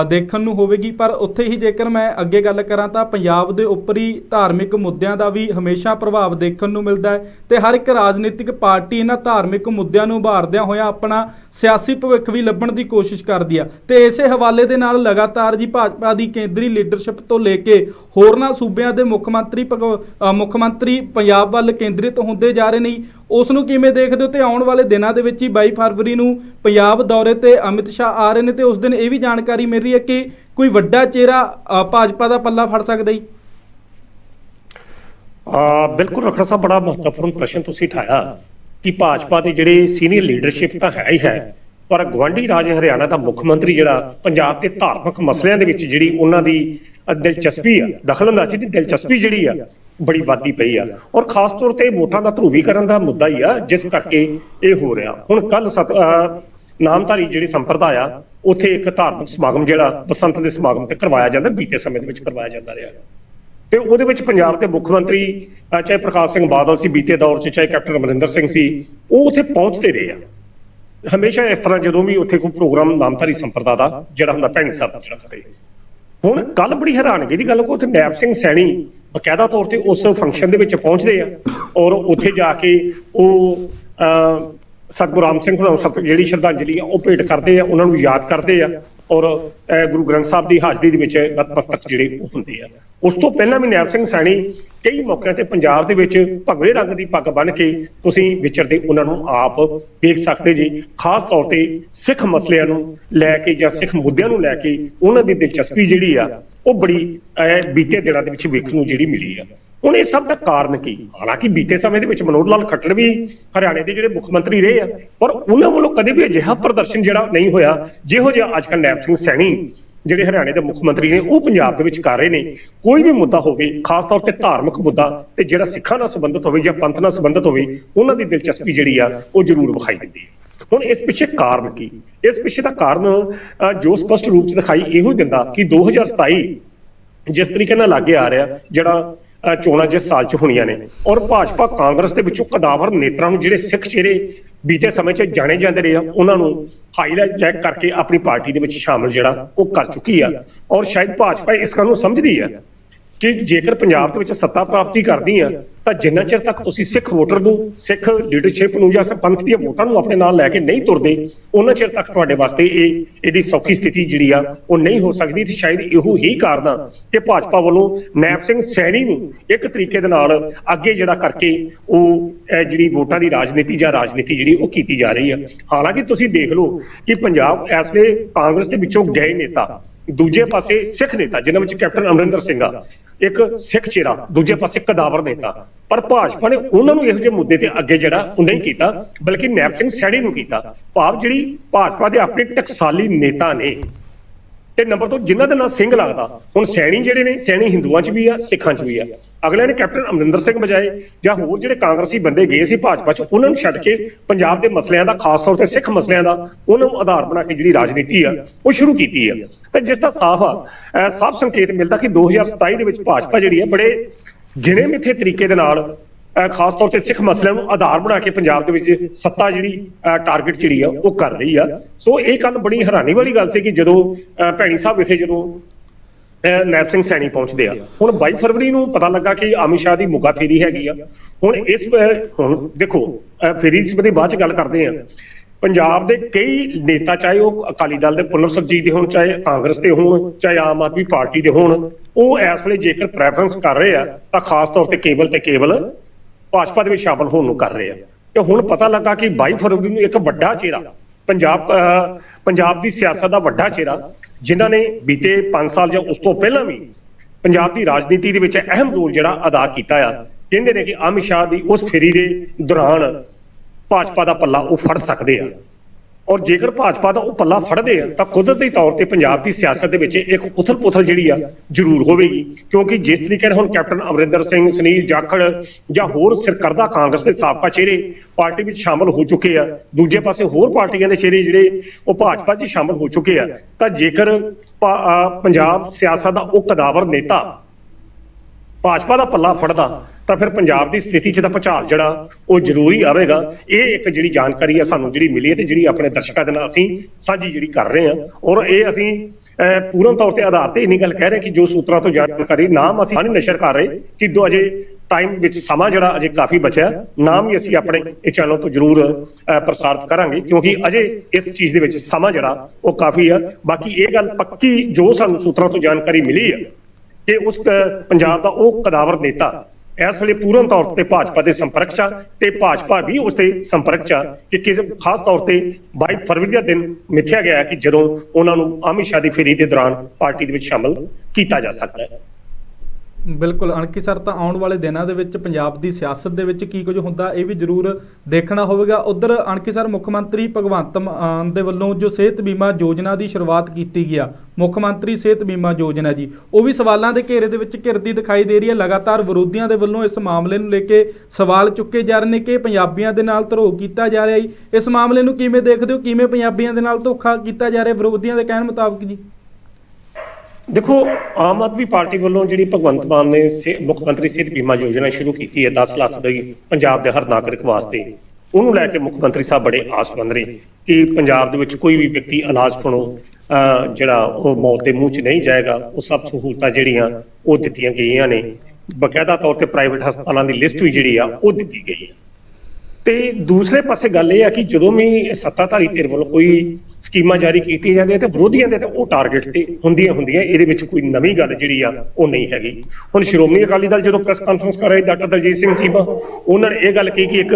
ਦੇਖਣ ਨੂੰ ਹੋਵੇਗੀ। ਪਰ ਉੱਥੇ ਹੀ ਜੇਕਰ ਮੈਂ ਅੱਗੇ ਗੱਲ ਕਰਾਂ, ਤਾਂ ਪੰਜਾਬ ਦੇ ਉੱਪਰੀ ਧਾਰਮਿਕ ਮੁੱਦਿਆਂ ਦਾ ਵੀ ਹਮੇਸ਼ਾ ਪ੍ਰਭਾਵ ਦੇਖਣ ਨੂੰ ਮਿਲਦਾ ਹੈ ਤੇ ਹਰ ਇੱਕ ਰਾਜਨੀਤਿਕ ਪਾਰਟੀ ਇਹਨਾਂ ਧਾਰਮਿਕ ਮੁੱਦਿਆਂ ਨੂੰ ਉਭਾਰਦਿਆਂ ਹੋਇਆ ਆਪਣਾ ਸਿਆਸੀ ਭਵਿੱਖ ਵੀ ਲੱਭਣ ਦੀ ਕੋਸ਼ਿਸ਼ ਕਰਦੀ ਆ। ਤੇ ਇਸੇ ਹਵਾਲੇ ਦੇ ਨਾਲ ਲਗਾਤਾਰ ਜੀ ਭਾਜਪਾ ਦੀ ਕੇਂਦਰੀ ਲੀਡਰਸ਼ਿਪ ਤੋਂ ਲੈ ਕੇ ਹੋਰਨਾਂ ਸੂਬਿਆਂ ਦੇ ਮੁੱਖ ਮੰਤਰੀ ਭਗਵ- ਮੁੱਖ ਮੰਤਰੀ ਪੰਜਾਬ ਵੱਲ ਕੇਂਦਰਿਤ ਹੁੰਦੇ ਜਾ ਰਹੇ ਨੇ। ਉਸ ਨੂੰ ਕਿਵੇਂ ਦੇਖਦੇ ਹੋ? ਤੇ ਆਉਣ ਵਾਲੇ ਦਿਨਾਂ ਦੇ ਵਿੱਚ ਹੀ 22 ਫਰਵਰੀ ਨੂੰ ਪੰਜਾਬ ਦੌਰੇ ਤੇ ਅਮਿਤ ਸ਼ਾਹ ਆ ਰਹੇ ਨੇ ਤੇ ਉਸ ਦਿਨ ਇਹ ਵੀ ਜਾਣਕਾਰੀ ਮਿਲ ਰਹੀ ਹੈ ਕਿ ਕੋਈ ਵੱਡਾ ਚਿਹਰਾ ਭਾਜਪਾ ਦਾ ਪੱਲਾ ਫੜ ਸਕਦਾ ਹੀ ਆ ਬਿਲਕੁਲ ਰਖੜਾ ਸਾਹਿਬ, ਬੜਾ ਮਹੱਤਵਪੂਰਨ ਪ੍ਰਸ਼ਨ ਤੁਸੀਂ ਉਠਾਇਆ ਕਿ ਭਾਜਪਾ ਦੇ ਜਿਹੜੇ ਸੀਨੀਅਰ ਲੀਡਰਸ਼ਿਪ ਤਾਂ ਹੈ ਹੀ ਹੈ, ਪਰ ਗਵਾਂਢੀ ਰਾਜ ਹਰਿਆਣਾ ਦਾ ਮੁੱਖ ਮੰਤਰੀ ਜਿਹੜਾ ਪੰਜਾਬ ਦੇ ਧਾਰਮਿਕ ਮਸਲਿਆਂ ਦੇ ਵਿੱਚ ਜਿਹੜੀ ਉਹਨਾਂ ਦੀ ਦਿਲਚਸਪੀ ਆ ਦਖਲਅੰਦਾਜ਼ੀ ਦੀ ਦਿਲਚਸਪੀ ਜਿਹੜੀ ਆ ਬੜੀ ਵਾਧੀ ਪਈ ਆ। ਔਰ ਖਾਸ ਤੌਰ ਤੇ ਵੋਟਾਂ ਦਾ ਧਰੂਵੀਕਰਨ ਦਾ ਮੁੱਦਾ ਹੀ ਆ, ਜਿਸ ਕਰਕੇ ਇਹ ਹੋ ਰਿਹਾ। ਹੁਣ ਕੱਲ ਨਾਮਧਾਰੀ ਜਿਹੜੀ ਸੰਪਰਦਾ ਆ, ਉੱਥੇ ਇੱਕ ਧਾਰਮਿਕ ਸਮਾਗਮ ਜਿਹੜਾ ਬਸੰਤ ਦੇ ਸਮਾਗਮ ਤੇ ਕਰਵਾਇਆ ਜਾਂਦਾ, ਬੀਤੇ ਸਮੇਂ ਦੇ ਵਿੱਚ ਕਰਵਾਇਆ ਜਾਂਦਾ ਰਿਹਾ। ਤੇ ਉਹਦੇ ਵਿੱਚ ਪੰਜਾਬ ਦੇ ਮੁੱਖ ਮੰਤਰੀ ਚਾਹੇ ਪ੍ਰਕਾਸ਼ ਸਿੰਘ ਬਾਦਲ ਸੀ, ਬੀਤੇ ਦੌਰ 'ਚ ਚਾਹੇ ਕੈਪਟਨ ਅਮਰਿੰਦਰ ਸਿੰਘ ਸੀ, ਉਹ ਉੱਥੇ ਪਹੁੰਚਦੇ ਰਹੇ ਆ। ਹਮੇਸ਼ਾ ਇਸ ਤਰ੍ਹਾਂ ਜਦੋਂ ਵੀ ਉੱਥੇ ਕੋਈ ਪ੍ਰੋਗਰਾਮ ਨਾਮਧਾਰੀ ਸੰਪਰਦਾ ਦਾ, ਜਿਹੜਾ ਹੁੰਦਾ ਭੈਣੀ ਸਾਹਿਬ ਦਾ ਜਿਹੜਾ ਕਰਦੇ ਹੁਣ ਕੱਲ ਬੜੀ ਹੈਰਾਨਗੀ ਦੀ ਗੱਲ ਕੋ ਉੱਥੇ ਨੈਬ ਸਿੰਘ ਸੈਣੀ ਬਕਾਇਦਾ ਤੌਰ ਤੇ ਉਸ ਫੰਕਸ਼ਨ ਦੇ ਵਿੱਚ ਪਹੁੰਚਦੇ ਆ ਔਰ ਉੱਥੇ ਜਾ ਕੇ ਉਹ ਅਹ, ਸਤਿਗੁਰੂ ਰਾਮ ਸਿੰਘ ਹੋਰਾਂ ਨੂੰ ਜਿਹੜੀ ਸ਼ਰਧਾਂਜਲੀ ਆ ਉਹ ਭੇਟ ਕਰਦੇ ਆ ਉਹਨਾਂ ਨੂੰ ਯਾਦ ਕਰਦੇ ਆ। ਔਰ ਗੁਰੂ ਗ੍ਰੰਥ ਸਾਹਿਬ ਦੀ ਹਾਜ਼ਰੀ ਦੇ ਵਿੱਚ ਨਤਮਸਤਕ ਜਿਹੜੇ ਉਹ ਹੁੰਦੇ ਆ। ਉਸ ਤੋਂ ਪਹਿਲਾਂ ਵੀ ਨੈਬ ਸਿੰਘ ਸੈਣੀ ਕਈ ਮੌਕਿਆਂ ਤੇ ਪੰਜਾਬ ਦੇ ਵਿੱਚ ਭਗਵੇ ਰੰਗ ਦੀ ਪੱਗ ਬੰਨ੍ਹ ਕੇ ਤੁਸੀਂ ਵਿਚਰਦੇ ਉਹਨਾਂ ਨੂੰ ਆਪ ਵੇਖ ਸਕਦੇ ਜੀ। ਖਾਸ ਤੌਰ ਤੇ ਸਿੱਖ ਮਸਲਿਆਂ ਨੂੰ ਲੈ ਕੇ ਜਾਂ ਸਿੱਖ ਮੁੱਦਿਆਂ ਨੂੰ ਲੈ ਕੇ ਉਹਨਾਂ ਦੀ ਦਿਲਚਸਪੀ ਜਿਹੜੀ ਆ, ਉਹ ਬੜੀ ਬੀਤੇ ਦਿਨਾਂ ਦੇ ਵਿੱਚ ਵੇਖਣ ਨੂੰ ਜਿਹੜੀ ਮਿਲੀ ਆ। ਹੁਣ ਇਹ ਸਭ ਦਾ ਕਾਰਨ ਕੀ? ਹਾਲਾਂਕਿ ਬੀਤੇ ਸਮੇਂ ਦੇ ਵਿੱਚ ਮਨੋਹਰ ਲਾਲ ਖੱਟੜ ਵੀ ਹਰਿਆਣੇ ਦੇ ਜਿਹੜੇ ਮੁੱਖ ਮੰਤਰੀ ਰਹੇ ਆ ਪਰ ਉਹਨਾਂ ਵੱਲੋਂ ਕਦੇ ਵੀ ਅਜਿਹਾ ਪ੍ਰਦਰਸ਼ਨ ਜਿਹੜਾ ਨਹੀਂ ਹੋਇਆ ਜਿਹੋ ਜਿਹਾ ਅੱਜ ਕੱਲ੍ਹ ਨੈਬ ਸਿੰਘ ਸੈਣੀ ਜਿਹੜੇ ਹਰਿਆਣੇ ਦੇ ਮੁੱਖ ਮੰਤਰੀ ਨੇ ਉਹ ਪੰਜਾਬ ਦੇ ਵਿੱਚ ਕਰ ਰਹੇ ਨੇ। ਕੋਈ ਵੀ ਮੁੱਦਾ ਹੋਵੇ ਖਾਸ ਤੌਰ ਤੇ ਧਾਰਮਿਕ ਮੁੱਦਾ ਤੇ ਜਿਹੜਾ ਸਿੱਖਾਂ ਨਾਲ ਸੰਬੰਧਿਤ ਹੋਵੇ ਜਾਂ ਪੰਥ ਨਾਲ ਸੰਬੰਧਿਤ ਹੋਵੇ ਉਹਨਾਂ ਦੀ ਦਿਲਚਸਪੀ ਜਿਹੜੀ ਆ ਉਹ ਜ਼ਰੂਰ ਵਿਖਾਈ ਦਿੰਦੀ ਹੈ। ਹੁਣ ਇਸ ਪਿੱਛੇ ਕਾਰਨ ਕੀ? ਇਸ ਪਿੱਛੇ ਦਾ ਕਾਰਨ ਅਹ, ਜੋ ਸਪਸ਼ਟ ਰੂਪ ਚ ਦਿਖਾਈ ਇਹੋ ਹੀ ਦਿੰਦਾ ਕਿ 2027 ਜਿਸ ਤਰੀਕੇ ਨਾਲ ਲਾਗੇ ਆ ਰਿਹਾ ਜਿਹੜਾ ਚੋਣਾਂ ਜਿਸ ਸਾਲ ਚ ਹੋਣੀਆਂ ਨੇ। ਔਰ ਭਾਜਪਾ ਕਾਂਗਰਸ ਦੇ ਵਿੱਚੋਂ ਕਦਾਵਰ ਨੇਤਰਾਂ ਨੂੰ ਜਿਹੜੇ ਸਿੱਖ ਚਿਹਰੇ ਬੀਤੇ ਸਮੇਂ 'ਚ ਜਾਣੇ ਜਾਂਦੇ ਰਹੇ ਆ, ਉਹਨਾਂ ਨੂੰ ਹਾਈਲਾਈਟ ਚੈੱਕ ਕਰਕੇ ਆਪਣੀ ਪਾਰਟੀ ਦੇ ਵਿੱਚ ਸ਼ਾਮਲ ਜਿਹੜਾ ਉਹ ਕਰ ਚੁੱਕੀ ਆ। ਔਰ ਸ਼ਾਇਦ ਭਾਜਪਾ ਇਸ ਗੱਲ ਨੂੰ ਸਮਝਦੀ ਆ ਕਿ ਜੇਕਰ ਪੰਜਾਬ ਦੇ ਵਿੱਚ ਸੱਤਾ ਪ੍ਰਾਪਤੀ ਕਰਦੀ ਆ ਤਾਂ ਜਿੰਨਾ ਚਿਰ ਤੱਕ ਤੁਸੀਂ ਸਿੱਖ ਵੋਟਰ ਨੂੰ, ਸਿੱਖ ਲੀਡਰਸ਼ਿਪ ਨੂੰ ਜਾਂ ਪੰਥ ਦੀਆਂ ਵੋਟਾਂ ਨੂੰ ਆਪਣੇ ਨਾਲ ਲੈ ਕੇ ਨਹੀਂ ਤੁਰਦੇ, ਉਹਨਾਂ ਚਿਰ ਤੱਕ ਤੁਹਾਡੇ ਵਾਸਤੇ ਇਹ ਇਹਦੀ ਸੌਖੀ ਸਥਿਤੀ ਜਿਹੜੀ ਆ, ਉਹ ਨਹੀਂ ਹੋ ਸਕਦੀ ਤੇ ਸ਼ਾਇਦ ਇਹੋ ਹੀ ਕਾਰਨ ਆ ਕਿ ਭਾਜਪਾ ਵੱਲੋਂ ਨੈਬ ਸਿੰਘ ਸੈਣੀ ਨੂੰ ਇੱਕ ਤਰੀਕੇ ਦੇ ਨਾਲ ਅੱਗੇ ਜਿਹੜਾ ਕਰਕੇ ਉਹ ਜਿਹੜੀ ਵੋਟਾਂ ਦੀ ਰਾਜਨੀਤੀ ਜਾਂ ਰਾਜਨੀਤੀ ਜਿਹੜੀ ਉਹ ਕੀਤੀ ਜਾ ਰਹੀ ਆ। ਹਾਲਾਂਕਿ ਤੁਸੀਂ ਦੇਖ ਲਓ ਕਿ ਪੰਜਾਬ ਇਸ ਵੇਲੇ ਕਾਂਗਰਸ ਦੇ ਵਿੱਚੋਂ ਗਏ ਨੇਤਾ। ਦੂਜੇ ਪਾਸੇ ਸਿੱਖ ਨੇਤਾ, ਜਿਨ੍ਹਾਂ ਵਿੱਚ ਕੈਪਟਨ ਅਮਰਿੰਦਰ ਸਿੰਘ ਆ, ਇੱਕ ਸਿੱਖ ਚਿਹਰਾ, ਦੂਜੇ ਪਾਸੇ ਕਦਾਵਰ ਨੇਤਾ। ਪਰ ਭਾਜਪਾ ਨੇ ਉਹਨਾਂ ਨੂੰ ਇਹੋ ਜਿਹੇ ਮੁੱਦੇ ਤੇ ਅੱਗੇ ਜਿਹੜਾ ਉਹ ਨਹੀਂ ਕੀਤਾ, ਬਲਕਿ ਨੈਪ ਸਿੰਘ ਸੈਣੀ ਨੂੰ ਕੀਤਾ। ਭਾਵ ਜਿਹੜੀ ਭਾਜਪਾ ਦੇ ਆਪਣੇ ਟਕਸਾਲੀ ਨੇਤਾ ਨੇ ਤੇ ਨੰਬਰ 2 ਜਿਨ੍ਹਾਂ ਦਾ ਨਾਂ ਸਿੰਘ ਲੱਗਦਾ, ਹੁਣ ਸੈਣੀ ਜਿਹੜੇ ਨੇ, ਸੈਣੀ ਹਿੰਦੂਆਂ 'ਚ ਵੀ ਆ, ਸਿੱਖਾਂ 'ਚ ਵੀ ਆ। ਅਗਲਿਆਂ ਨੇ ਕੈਪਟਨ ਅਮਰਿੰਦਰ ਸਿੰਘ ਬਜਾਏ ਜਾਂ ਹੋਰ ਜਿਹੜੇ ਕਾਂਗਰਸੀ ਬੰਦੇ ਗਏ ਸੀ ਭਾਜਪਾ 'ਚ, ਉਹਨਾਂ ਨੂੰ ਛੱਡ ਕੇ ਪੰਜਾਬ ਦੇ ਮਸਲਿਆਂ ਦਾ, ਖਾਸ ਤੌਰ ਤੇ ਸਿੱਖ ਮਸਲਿਆਂ ਦਾ, ਉਹਨਾਂ ਨੂੰ ਆਧਾਰ ਬਣਾ ਕੇ ਜਿਹੜੀ ਰਾਜਨੀਤੀ ਆ, ਉਹ ਸ਼ੁਰੂ ਕੀਤੀ ਆ। ਤੇ ਜਿਸ ਦਾ ਸਾਫ਼ ਆ ਸਾਫ਼ ਸੰਕੇਤ ਮਿਲਦਾ ਕਿ 2027 ਦੇ ਵਿੱਚ ਭਾਜਪਾ ਜਿਹੜੀ ਆ, ਬੜੇ ਗਿਣੇ ਮਿੱਥੇ ਤਰੀਕੇ ਦੇ ਨਾਲ ਖਾਸ ਤੌਰ ਤੇ ਸਿੱਖ ਮਸਲਿਆਂ ਨੂੰ ਆਧਾਰ ਬਣਾ ਕੇ ਪੰਜਾਬ ਦੇ ਵਿੱਚ ਸੱਤਾ ਜਿਹੜੀ ਟਾਰਗੇਟ ਜਿਹੜੀ ਆ, ਉਹ ਕਰ ਰਹੀ ਆ। ਸੋ ਇਹ ਗੱਲ ਬੜੀ ਹੈਰਾਨੀ ਵਾਲੀ ਗੱਲ ਸੀ ਕਿ ਜਦੋਂ, ਅਹ ਭੈਣੀ ਸਾਹਿਬ ਵਿਖੇ ਜਦੋਂ ਨੈਬ ਸਿੰਘ ਸੈਣੀ ਪਹੁੰਚਦੇ ਆ, ਹੁਣ 22 ਫਰਵਰੀ ਨੂੰ ਪਤਾ ਲੱਗਾ ਕਿ ਅਮਿਤ ਸ਼ਾਹ ਦੀ ਮੁਗਾ ਫੇਰੀ ਹੈਗੀ ਆ। ਹੁਣ ਇਸ ਹੁਣ ਦੇਖੋ, ਅਹ ਫੇਰੀ ਸੰਬੰਧੀ ਬਾਅਦ ਚ ਗੱਲ ਕਰਦੇ ਆ। ਪੰਜਾਬ ਦੇ ਕਈ ਨੇਤਾ, ਚਾਹੇ ਉਹ ਅਕਾਲੀ ਦਲ ਦੇ ਪੁਨਰ ਸੁਰਜੀਤ ਦੇ ਹੋਣ, ਚਾਹੇ ਕਾਂਗਰਸ ਦੇ ਹੋਣ, ਚਾਹੇ ਆਮ ਆਦਮੀ ਪਾਰਟੀ ਦੇ ਹੋਣ, ਉਹ ਇਸ ਵੇਲੇ ਜੇਕਰ ਪ੍ਰੈਫਰੈਂਸ ਕਰ ਰਹੇ ਆ, ਤਾਂ ਖਾਸ ਤੌਰ ਤੇ ਕੇਵਲ ਤੇ ਕੇਵਲ ਭਾਜਪਾ ਦੇ ਵਿੱਚ ਸ਼ਾਮਲ ਹੋਣ ਨੂੰ ਕਰ ਰਹੇ ਆ। ਤੇ ਹੁਣ ਪਤਾ ਲੱਗਾ ਕਿ 22 ਫਰਵਰੀ ਨੂੰ ਇੱਕ ਵੱਡਾ ਚਿਹਰਾ ਪੰਜਾਬ ਅਹ, ਪੰਜਾਬ ਦੀ ਸਿਆਸਤ ਦਾ ਵੱਡਾ ਚਿਹਰਾ ਜਿਨ੍ਹਾਂ ਨੇ ਬੀਤੇ 5 ਸਾਲ ਜਾਂ ਉਸ ਤੋਂ ਪਹਿਲਾਂ ਵੀ ਪੰਜਾਬ ਦੀ ਰਾਜਨੀਤੀ ਦੇ ਵਿੱਚ ਅਹਿਮ ਰੋਲ ਜਿਹੜਾ ਅਦਾ ਕੀਤਾ ਆ ਕਹਿੰਦੇ ਨੇ ਕਿ ਅਮਿਤ ਸ਼ਾਹ ਦੀ ਉਸ ਫੇਰੀ ਦੇ ਦੌਰਾਨ ਭਾਜਪਾ ਦਾ ਪੱਲਾ ਉਹ ਫੜ ਸਕਦੇ ਆ। ਔਰ ਜੇਕਰ ਭਾਜਪਾ ਦਾ ਉਹ ਪੱਲਾ ਫੜਦੇ ਆ, ਤਾਂ ਕੁਦਰਤੀ ਤੌਰ ਤੇ ਪੰਜਾਬ ਦੀ ਸਿਆਸਤ ਦੇ ਵਿੱਚ ਇੱਕ ਉਥਲ-ਪੁਥਲ ਜਿਹੜੀ ਆ, ਜ਼ਰੂਰ ਹੋਵੇਗੀ। ਕਿਉਂਕਿ ਜਿਸ ਤਰੀਕੇ ਨਾਲ ਹੁਣ ਕੈਪਟਨ ਅਮਰਿੰਦਰ ਸਿੰਘ, ਸੁਨੀਲ ਜਾਖੜ ਜਾਂ ਹੋਰ ਸਿਰਕਰਦਾ ਕਾਂਗਰਸ ਦੇ ਸਾਬਕਾ ਚਿਹਰੇ ਪਾਰਟੀ ਵਿੱਚ ਸ਼ਾਮਲ ਹੋ ਚੁੱਕੇ ਆ, ਦੂਜੇ ਪਾਸੇ ਹੋਰ ਪਾਰਟੀਆਂ ਦੇ ਚਿਹਰੇ ਜਿਹੜੇ ਉਹ ਭਾਜਪਾ 'ਚ ਸ਼ਾਮਲ ਹੋ ਚੁੱਕੇ ਆ, ਤਾਂ ਜੇਕਰ ਪੰਜਾਬ ਸਿਆਸਤ ਦਾ ਉਹ ਕਦਾਵਰ ਨੇਤਾ ਭਾਜਪਾ ਦਾ ਪੱਲਾ ਫੜਦਾ, ਤਾਂ ਫਿਰ ਪੰਜਾਬ ਦੀ ਸਥਿਤੀ 'ਚ ਤਾਂ ਭੁਚਾਲ ਜਿਹੜਾ, ਉਹ ਜ਼ਰੂਰੀ ਆਵੇਗਾ। ਇਹ ਇੱਕ ਜਿਹੜੀ ਜਾਣਕਾਰੀ ਆ ਸਾਨੂੰ ਜਿਹੜੀ ਮਿਲੀ ਹੈ ਤੇ ਜਿਹੜੀ ਆਪਣੇ ਦਰਸ਼ਕਾਂ ਦੇ ਨਾਲ ਅਸੀਂ ਸਾਂਝੀ ਜਿਹੜੀ ਕਰ ਰਹੇ ਹਾਂ। ਔਰ ਇਹ ਅਸੀਂ ਪੂਰਨ ਤੌਰ ਤੇ ਆਧਾਰ ਤੇ ਇੰਨੀ ਗੱਲ ਕਹਿ ਰਹੇ ਕਿ ਜੋ ਸੂਤਰਾਂ ਤੋਂ ਜਾਣਕਾਰੀ, ਨਾਮ ਅਸੀਂ ਨਹੀਂ ਨਸ਼ਰ ਕਰ ਰਹੇ ਕਿ ਦੋ ਅਜੇ ਟਾਈਮ ਵਿੱਚ ਸਮਾਂ ਜਿਹੜਾ ਅਜੇ ਕਾਫੀ ਬਚਿਆ। ਨਾਮ ਵੀ ਅਸੀਂ ਆਪਣੇ ਇਹ ਚੈਨਲ ਤੋਂ ਜ਼ਰੂਰ ਪ੍ਰਸਾਰਿਤ ਕਰਾਂਗੇ, ਕਿਉਂਕਿ ਅਜੇ ਇਸ ਚੀਜ਼ ਦੇ ਵਿੱਚ ਸਮਾਂ ਜਿਹੜਾ, ਉਹ ਕਾਫੀ ਆ। ਬਾਕੀ ਇਹ ਗੱਲ ਪੱਕੀ ਜੋ ਸਾਨੂੰ ਸੂਤਰਾਂ ਤੋਂ ਜਾਣਕਾਰੀ ਮਿਲੀ ਆ ਕਿ ਉਸ ਪੰਜਾਬ ਦਾ ਉਹ ਕਦਾਵਰ ਨੇਤਾ ਇਸ ਵੇਲੇ ਪੂਰਨ ਤੌਰ ਤੇ ਭਾਜਪਾ ਦੇ ਸੰਪਰਕ 'ਚ ਆ ਤੇ ਭਾਜਪਾ ਵੀ ਉਸ ਦੇ ਸੰਪਰਕ 'ਚ ਆ ਕਿ ਕਿਸੇ ਖਾਸ ਤੌਰ ਤੇ 22 ਫਰਵਰੀ ਦਾ ਦਿਨ ਮਿੱਥਿਆ ਗਿਆ ਕਿ ਜਦੋਂ ਉਹਨਾਂ ਨੂੰ ਅਮਿਤ ਸ਼ਾਹ ਦੀ ਫੇਰੀ ਦੇ ਦੌਰਾਨ ਪਾਰਟੀ ਦੇ ਵਿੱਚ ਸ਼ਾਮਲ ਕੀਤਾ ਜਾ ਸਕਦਾ ਹੈ। ਬਿਲਕੁਲ ਅਣਕੀ ਸਰ ਤਾਂ ਆਉਣ ਵਾਲੇ ਦਿਨਾਂ ਦੇ ਵਿੱਚ ਪੰਜਾਬ ਦੀ ਸਿਆਸਤ ਦੇ ਵਿੱਚ ਕੀ ਕੁਝ ਹੁੰਦਾ, ਇਹ ਵੀ ਜ਼ਰੂਰ ਦੇਖਣਾ ਹੋਵੇਗਾ। ਉਧਰ ਅਣਕੀ ਸਰ ਮੁੱਖ ਮੰਤਰੀ ਭਗਵੰਤ ਮਾਨ ਦੇ ਵੱਲੋਂ ਜੋ ਸਿਹਤ ਬੀਮਾ ਯੋਜਨਾ ਦੀ ਸ਼ੁਰੂਆਤ ਕੀਤੀ ਗਿਆ ਮੁੱਖ ਮੰਤਰੀ ਸਿਹਤ ਬੀਮਾ ਯੋਜਨਾ ਜੀ। ਉਹ ਵੀ ਸਵਾਲਾਂ ਦੇ ਘੇਰੇ ਦੇ ਵਿੱਚ ਘਿਰਦੀ ਦਿਖਾਈ ਦੇ ਰਹੀ ਹੈ। ਲਗਾਤਾਰ ਵਿਰੋਧੀਆਂ ਦੇ ਵੱਲੋਂ ਇਸ ਮਾਮਲੇ ਨੂੰ ਲੈ ਕੇ ਸਵਾਲ ਚੁੱਕੇ ਜਾ ਰਹੇ ਨੇ ਕਿ ਪੰਜਾਬੀਆਂ ਦੇ ਨਾਲ ਧਰੋਹ ਕੀਤਾ ਜਾ ਰਿਹਾ ਜੀ। ਇਸ ਮਾਮਲੇ ਨੂੰ ਕਿਵੇਂ ਦੇਖਦੇ ਹੋ? ਕਿਵੇਂ ਪੰਜਾਬੀਆਂ ਦੇ ਨਾਲ ਧੋਖਾ ਕੀਤਾ ਜਾ ਰਿਹਾ? ਵਿਰੋਧੀਆਂ ਦੇ ਕਹਿਣ ਮੁਤਾਬਕ ਜੀ। ਦੇਖੋ ਆਮ ਆਦਮੀ ਪਾਰਟੀ ਵੱਲੋਂ ਜਿਹੜੀ ਭਗਵੰਤ ਮਾਨ ਨੇ ਸਿਹ- ਮੁੱਖ ਮੰਤਰੀ ਸਿਹਤ ਬੀਮਾ ਯੋਜਨਾ ਸ਼ੁਰੂ ਕੀਤੀ ਹੈ 10 ਲੱਖ ਦੀ ਪੰਜਾਬ ਦੇ ਹਰ ਨਾਗਰਿਕ ਵਾਸਤੇ ਉਹਨੂੰ ਲੈ ਕੇ ਮੁੱਖ ਮੰਤਰੀ ਸਾਹਿਬ ਬੜੇ ਆਸ ਬੰਦ ਰਹੇ ਕਿ ਪੰਜਾਬ ਦੇ ਵਿੱਚ ਕੋਈ ਵੀ ਵਿਅਕਤੀ ਇਲਾਜ ਕੋਲੋਂ ਅਹ, ਜਿਹੜਾ ਉਹ ਮੌਤ ਦੇ ਮੂੰਹ 'ਚ ਨਹੀਂ ਜਾਏਗਾ ਉਹ ਸਭ ਸਹੂਲਤਾਂ ਜਿਹੜੀਆਂ ਉਹ ਦਿੱਤੀਆਂ ਗਈਆਂ ਨੇ। ਬਕਾਇਦਾ ਤੌਰ ਤੇ ਪ੍ਰਾਈਵੇਟ ਹਸਪਤਾਲਾਂ ਦੀ ਲਿਸਟ ਵੀ ਜਿਹੜੀ ਆ ਉਹ ਦਿੱਤੀ ਗਈ ਹੈ। ਤੇ ਦੂਸਰੇ ਪਾਸੇ ਗੱਲ ਇਹ ਆ ਕਿ ਜਦੋਂ ਵੀ ਸੱਤਾਧਾਰੀ ਧਿਰ ਵੱਲੋਂ ਕੋਈ ਸਕੀਮਾਂ ਜਾਰੀ ਕੀਤੀਆਂ ਜਾਂਦੀਆਂ ਤੇ ਵਿਰੋਧੀਆਂ ਦੇ ਤੇ ਉਹ ਟਾਰਗੇਟ ਤੇ ਹੁੰਦੀਆਂ ਹੁੰਦੀਆਂ ਇਹਦੇ ਵਿੱਚ ਕੋਈ ਨਵੀਂ ਗੱਲ ਜਿਹੜੀ ਆ ਉਹ ਨਹੀਂ ਹੈਗੀ। ਹੁਣ ਸ਼੍ਰੋਮਣੀ ਅਕਾਲੀ ਦਲ ਜਦੋਂ ਪ੍ਰੈਸ ਕਾਨਫਰੰਸ ਕਰ ਰਹੇ ਡਾਕਟਰ ਦਲਜੀਤ ਸਿੰਘ ਚੀਮਾ ਉਹਨਾਂ ਨੇ ਇਹ ਗੱਲ ਕਹੀ ਕਿ ਇੱਕ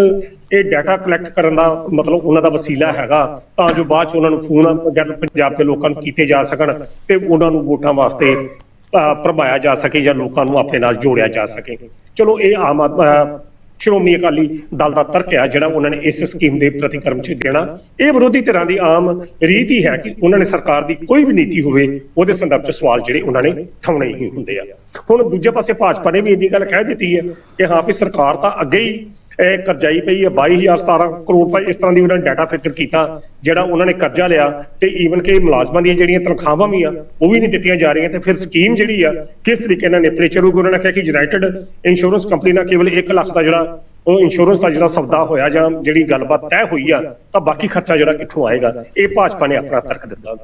ਇਹ ਡਾਟਾ ਕਲੈਕਟ ਕਰਨ ਦਾ ਮਤਲਬ ਉਹਨਾਂ ਦਾ ਵਸੀਲਾ ਹੈਗਾ ਤਾਂ ਜੋ ਬਾਅਦ ਚ ਉਹਨਾਂ ਨੂੰ ਫੋਨ ਪੰਜਾਬ ਦੇ ਲੋਕਾਂ ਨੂੰ ਕੀਤੇ ਜਾ ਸਕਣ ਤੇ ਉਹਨਾਂ ਨੂੰ ਵੋਟਾਂ ਵਾਸਤੇ ਅਹ, ਭਰਮਾਇਆ ਜਾ ਸਕੇ ਜਾਂ ਲੋਕਾਂ ਨੂੰ ਆਪਣੇ ਨਾਲ ਜੋੜਿਆ ਜਾ ਸਕੇ। ਚਲੋ ਇਹ ਆਮ ਆਦ- ਸ਼੍ਰੋਮਣੀ ਅਕਾਲੀ ਦਲ ਦਾ ਤਰਕ ਹੈ ਜਿਹੜਾ ਉਹਨਾਂ ਨੇ ਇਸ ਸਕੀਮ ਦੇ ਪ੍ਰਤੀਕਰਮ ਚ ਦੇਣਾ। ਇਹ ਵਿਰੋਧੀ ਧਿਰਾਂ ਦੀ ਆਮ ਰੀਤ ਹੀ ਹੈ ਕਿ ਉਹਨਾਂ ਨੇ ਸਰਕਾਰ ਦੀ ਕੋਈ ਵੀ ਨੀਤੀ ਹੋਵੇ, ਉਹਦੇ ਸੰਦਰਭ ਚ ਸਵਾਲ ਜਿਹੜੇ ਉਹਨਾਂ ਨੇ ਠਾਉਣੇ ਹੀ ਹੁੰਦੇ ਆ। ਹੁਣ ਦੂਜੇ ਪਾਸੇ ਭਾਜਪਾ ਨੇ ਵੀ ਇੰਨੀ ਗੱਲ ਕਹਿ ਦਿੱਤੀ ਹੈ ਕਿ ਹਾਂ ਵੀ ਸਰਕਾਰ ਤਾਂ ਅੱਗੇ ਹੀ ਇਹ ਕਰਜ਼ਾਈ ਪਈ ਹੈ 22000 17 ਕਰੋੜ ਰੁਪਏ ਇਸ ਤਰ੍ਹਾਂ ਦੀ ਉਹਨਾਂ ਨੇ ਡਾਟਾ ਫਿਕਰ ਕੀਤਾ, ਜਿਹੜਾ ਉਹਨਾਂ ਨੇ ਕਰਜ਼ਾ ਲਿਆ ਤੇ ਈਵਨ ਕਿ ਮੁਲਾਜ਼ਮਾਂ ਦੀਆਂ ਜਿਹੜੀਆਂ ਤਨਖਾਹਾਂ ਵੀ ਆ, ਉਹ ਵੀ ਨਹੀਂ ਦਿੱਤੀਆਂ ਜਾ ਰਹੀਆਂ ਤੇ ਫਿਰ ਸਕੀਮ ਜਿਹੜੀ ਆ, ਕਿਸ ਤਰੀਕੇ ਨਾਲ ਨਿਪਲੇ ਚਲੂਗੀ ਉਹਨਾਂ ਨੇ ਕਿਹਾ ਕਿ ਯੂਨਾਈਟਿਡ ਇੰਸ਼ੋਰੈਂਸ ਕੰਪਨੀ ਨਾਲ ਕੇਵਲ 1 ਲੱਖ ਦਾ ਜਿਹੜਾ ਉਹ ਇੰਸ਼ੋਰੈਂਸ ਦਾ ਜਿਹੜਾ ਸੌਦਾ ਹੋਇਆ ਜਾਂ ਜਿਹੜੀ ਗੱਲਬਾਤ ਤੈਅ ਹੋਈ ਆ, ਤਾਂ ਬਾਕੀ ਖਰਚਾ ਜਿਹੜਾ ਕਿੱਥੋਂ ਆਏਗਾ? ਇਹ ਭਾਜਪਾ ਨੇ ਆਪਣਾ ਤਰਕ ਦਿੱਤਾ।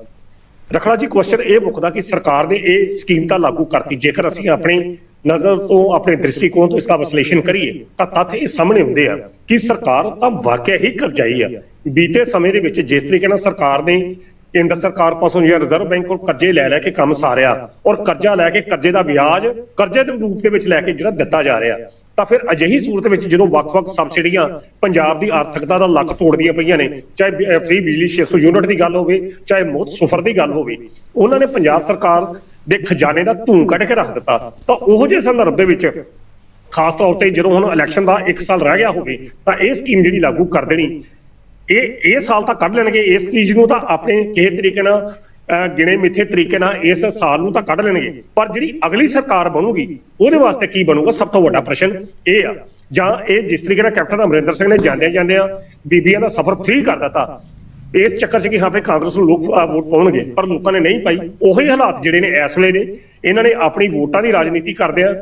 ਰਖੜਾ ਜੀ ਕੁਐਸਚਨ ਇਹ ਮੁੱਕਦਾ ਕਿ ਸਰਕਾਰ ਨੇ ਇਹ ਸਕੀਮ ਤਾਂ ਲਾਗੂ ਕਰਤੀ, ਜੇਕਰ ਅਸੀਂ ਆਪਣੇ ਨਜ਼ਰ ਤੋਂ ਆਪਣੇ ਦ੍ਰਿਸ਼ਟੀਕੋਣ ਤੋਂ ਇਸ ਦਾ ਵਿਸ਼ਲੇਸ਼ਣ ਕਰੀਏ, ਤਾਂ ਤੱਥ ਇਹ ਸਾਹਮਣੇ ਹੁੰਦੇ ਆ ਕਿ ਸਰਕਾਰ ਤਾਂ ਵਾਕਿਆ ਹੀ ਕਰਜ਼ਾਈ ਆ। ਬੀਤੇ ਸਮੇਂ ਦੇ ਵਿੱਚ ਜਿਸ ਤਰੀਕੇ ਨਾਲ ਸਰਕਾਰ ਨੇ ਕੇਂਦਰ ਸਰਕਾਰ ਪਾਸੋਂ ਜਾਂ ਰਿਜ਼ਰਵ ਬੈਂਕ ਕੋਲ ਕਰਜ਼ੇ ਲੈ ਲੈ ਕੇ ਕੰਮ ਸਾਰਿਆ ਔਰ ਕਰਜ਼ਾ ਲੈ ਕੇ ਕਰਜ਼ੇ ਦਾ ਵਿਆਜ ਕਰਜ਼ੇ ਦੇ ਰੂਪ ਦੇ ਵਿੱਚ ਲੈ ਕੇ ਜਿਹੜਾ ਦਿੱਤਾ ਜਾ ਰਿਹਾ, ਤਾਂ ਫਿਰ ਅਜਿਹੀ ਸੂਰਤ ਵਿੱਚ ਜਦੋਂ ਵੱਖ-ਵੱਖ ਸਬਸਿਡੀਆਂ ਪੰਜਾਬ ਦੀ ਆਰਥਿਕਤਾ ਦਾ ਲੱਕ ਤੋੜਦੀਆਂ ਪਈਆਂ ਨੇ, ਚਾਹੇ ਫ੍ਰੀ ਬਿਜਲੀ 600 ਯੂਨਿਟ ਦੀ ਗੱਲ ਹੋਵੇ, ਚਾਹੇ ਮੁਫਤ ਸੁਫਰ ਦੀ ਗੱਲ ਹੋਵੇ, ਉਹਨਾਂ ਨੇ ਪੰਜਾਬ ਸਰਕਾਰ ਦੇ ਖਜ਼ਾਨੇ ਦਾ ਧੂੰ ਕੱਢ ਕੇ ਰੱਖ ਦਿੱਤਾ। ਤਾਂ ਉਹੋ ਜਿਹੇ ਸੰਦਰਭ ਦੇ ਵਿੱਚ ਖਾਸ ਤੌਰ ਤੇ ਜਦੋਂ ਹੁਣ ਇਲੈਕਸ਼ਨ ਦਾ 1 ਸਾਲ ਰਹਿ ਗਿਆ ਹੋਵੇ ਤਾਂ ਇਹ ਸਕੀਮ ਜਿਹੜੀ ਲਾਗੂ ਕਰ ਦੇਣੀ ਇਹ ਇਹ ਸਾਲ ਤਾਂ ਕੱਢ ਲੈਣਗੇ ਇਸ ਚੀਜ਼ ਨੂੰ ਤਾਂ ਆਪਣੇ ਕਿਸੇ ਤਰੀਕੇ ਨਾਲ ਅਹ, ਗਿਣੇ ਮਿੱਥੇ ਤਰੀਕੇ ਨਾਲ ਇਸ ਸਾਲ ਨੂੰ ਤਾਂ ਕੱਢ ਲੈਣਗੇ। ਪਰ ਜਿਹੜੀ ਅਗਲੀ ਸਰਕਾਰ ਬਣੂਗੀ ਉਹਦੇ ਵਾਸਤੇ ਕੀ ਬਣੂਗਾ? ਸਭ ਤੋਂ ਵੱਡਾ ਪ੍ਰਸ਼ਨ ਇਹ ਆ। ਜਾਂ ਇਹ ਜਿਸ ਤਰੀਕੇ ਨਾਲ ਕੈਪਟਨ ਅਮਰਿੰਦਰ ਸਿੰਘ ਨੇ ਜਾਂਦੇ ਜਾਂਦੇ ਆ ਬੀਬੀਆਂ ਦਾ ਸਫ਼ਰ ਫ੍ਰੀ ਕਰ ਦਿੱਤਾ। ਇਸ ਚੱਕਰ 'ਚ ਕਿ ਹਾਂ ਫੇ ਕਾਂਗਰਸ ਨੂੰ ਲੋਕ ਵੋਟ ਪਾਉਣਗੇ, ਪਰ ਲੋਕਾਂ ਨੇ ਨਹੀਂ ਪਾਈ। ਉਹੀ ਹਾਲਾਤ ਜਿਹੜੇ ਨੇ ਇਸ ਵੇਲੇ ਨੇ, ਇਹਨਾਂ ਨੇ ਆਪਣੀ ਵੋਟਾਂ ਦੀ ਰਾਜਨੀਤੀ ਕਰਦੇ ਆ,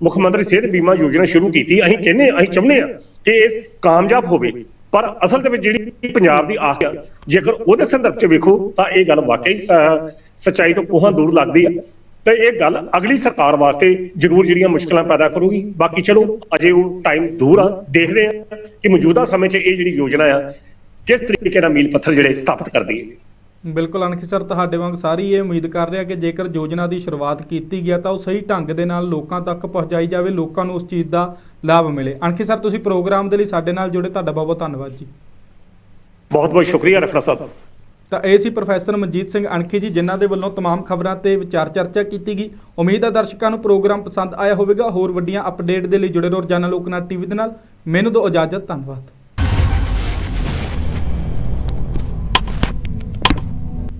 ਮੁੱਖ ਮੰਤਰੀ ਸਿਹਤ ਬੀਮਾ ਯੋਜਨਾ ਸ਼ੁਰੂ ਕੀਤੀ ਅਸੀਂ ਕਹਿੰਦੇ ਅਸੀਂ ਚਾਹੁੰਦੇ ਆ ਕਿ ਇਸ ਕਾਮਯਾਬ ਹੋਵੇ। ਪਰ ਅਸਲ ਦੇ ਵਿੱਚ ਜਿਹੜੀ ਪੰਜਾਬ ਦੀ ਆਸ ਆ, ਜੇਕਰ ਉਹਦੇ ਸੰਦਰਭ 'ਚ ਵੇਖੋ, ਤਾਂ ਇਹ ਗੱਲ ਵਾਕਈ ਸੱਚਾਈ ਤੋਂ ਕੋਹਾਂ ਦੂਰ ਲੱਗਦੀ ਆ। ਤੇ ਇਹ ਗੱਲ ਅਗਲੀ ਸਰਕਾਰ ਵਾਸਤੇ ਜ਼ਰੂਰ ਜਿਹੜੀਆਂ ਮੁਸ਼ਕਲਾਂ ਪੈਦਾ ਕਰੂਗੀ। ਬਾਕੀ ਚਲੋ, ਅਜੇ ਉਹ ਟਾਈਮ ਦੂਰ ਆ। ਦੇਖਦੇ ਆ ਕਿ ਮੌਜੂਦਾ ਸਮੇਂ 'ਚ ਇਹ ਜਿਹੜੀ ਯੋਜਨਾ ਆ ਕਿਸ ਤਰੀਕੇ ਨਾਲ ਮੀਲ ਪੱਥਰ ਜਿਹੜੇ ਸਥਾਪਿਤ ਕਰਦੀ ਹੈ ਬਿਲਕੁਲ ਅਣਖੀ ਸਰ ਤੁਹਾਡੇ ਵਾਂਗ ਸਾਰੀ ਇਹ ਉਮੀਦ ਕਰ ਰਿਹਾ ਕਿ ਜੇਕਰ ਯੋਜਨਾ ਦੀ ਸ਼ੁਰੂਆਤ ਕੀਤੀ ਗਿਆ ਤਾਂ ਉਹ ਸਹੀ ਢੰਗ ਦੇ ਨਾਲ ਲੋਕਾਂ ਤੱਕ ਪਹੁੰਚਾਈ ਜਾਵੇ ਲੋਕਾਂ ਨੂੰ ਉਸ ਚੀਜ਼ ਦਾ ਲਾਭ ਮਿਲੇ ਅਣਖੀ ਸਰ ਤੁਸੀਂ ਪ੍ਰੋਗਰਾਮ ਦੇ ਲਈ ਸਾਡੇ ਨਾਲ ਜੁੜੇ ਤੁਹਾਡਾ ਬਹੁਤ ਬਹੁਤ ਧੰਨਵਾਦ ਜੀ ਬਹੁਤ ਬਹੁਤ ਸ਼ੁਕਰੀਆ ਰਖੜਾ ਸਾਹਿਬ ਤਾਂ ਇਹ ਸੀ ਪ੍ਰੋਫੈਸਰ ਮਨਜੀਤ ਸਿੰਘ ਅਣਖੀ ਜੀ ਜਿਨ੍ਹਾਂ ਦੇ ਵੱਲੋਂ तमाम ਖਬਰਾਂ ਤੇ ਵਿਚਾਰ ਚਰਚਾ ਕੀਤੀ ਗਈ ਉਮੀਦ ਹੈ ਦਰਸ਼ਕਾਂ ਨੂੰ ਪ੍ਰੋਗਰਾਮ ਪਸੰਦ ਆਇਆ ਹੋਵੇਗਾ ਹੋਰ ਵੱਡੀਆਂ ਅਪਡੇਟ ਦੇ ਲਈ ਜੁੜੇ ਰਹੋ ਰੋਜ਼ਾਨਾ ਲੋਕਨਾਥ ਟੀਵੀ ਦੇ ਨਾਲ ਮੈਨੂੰ ਦਿਓ ਇਜਾਜ਼ਤ ਧੰਨਵਾਦ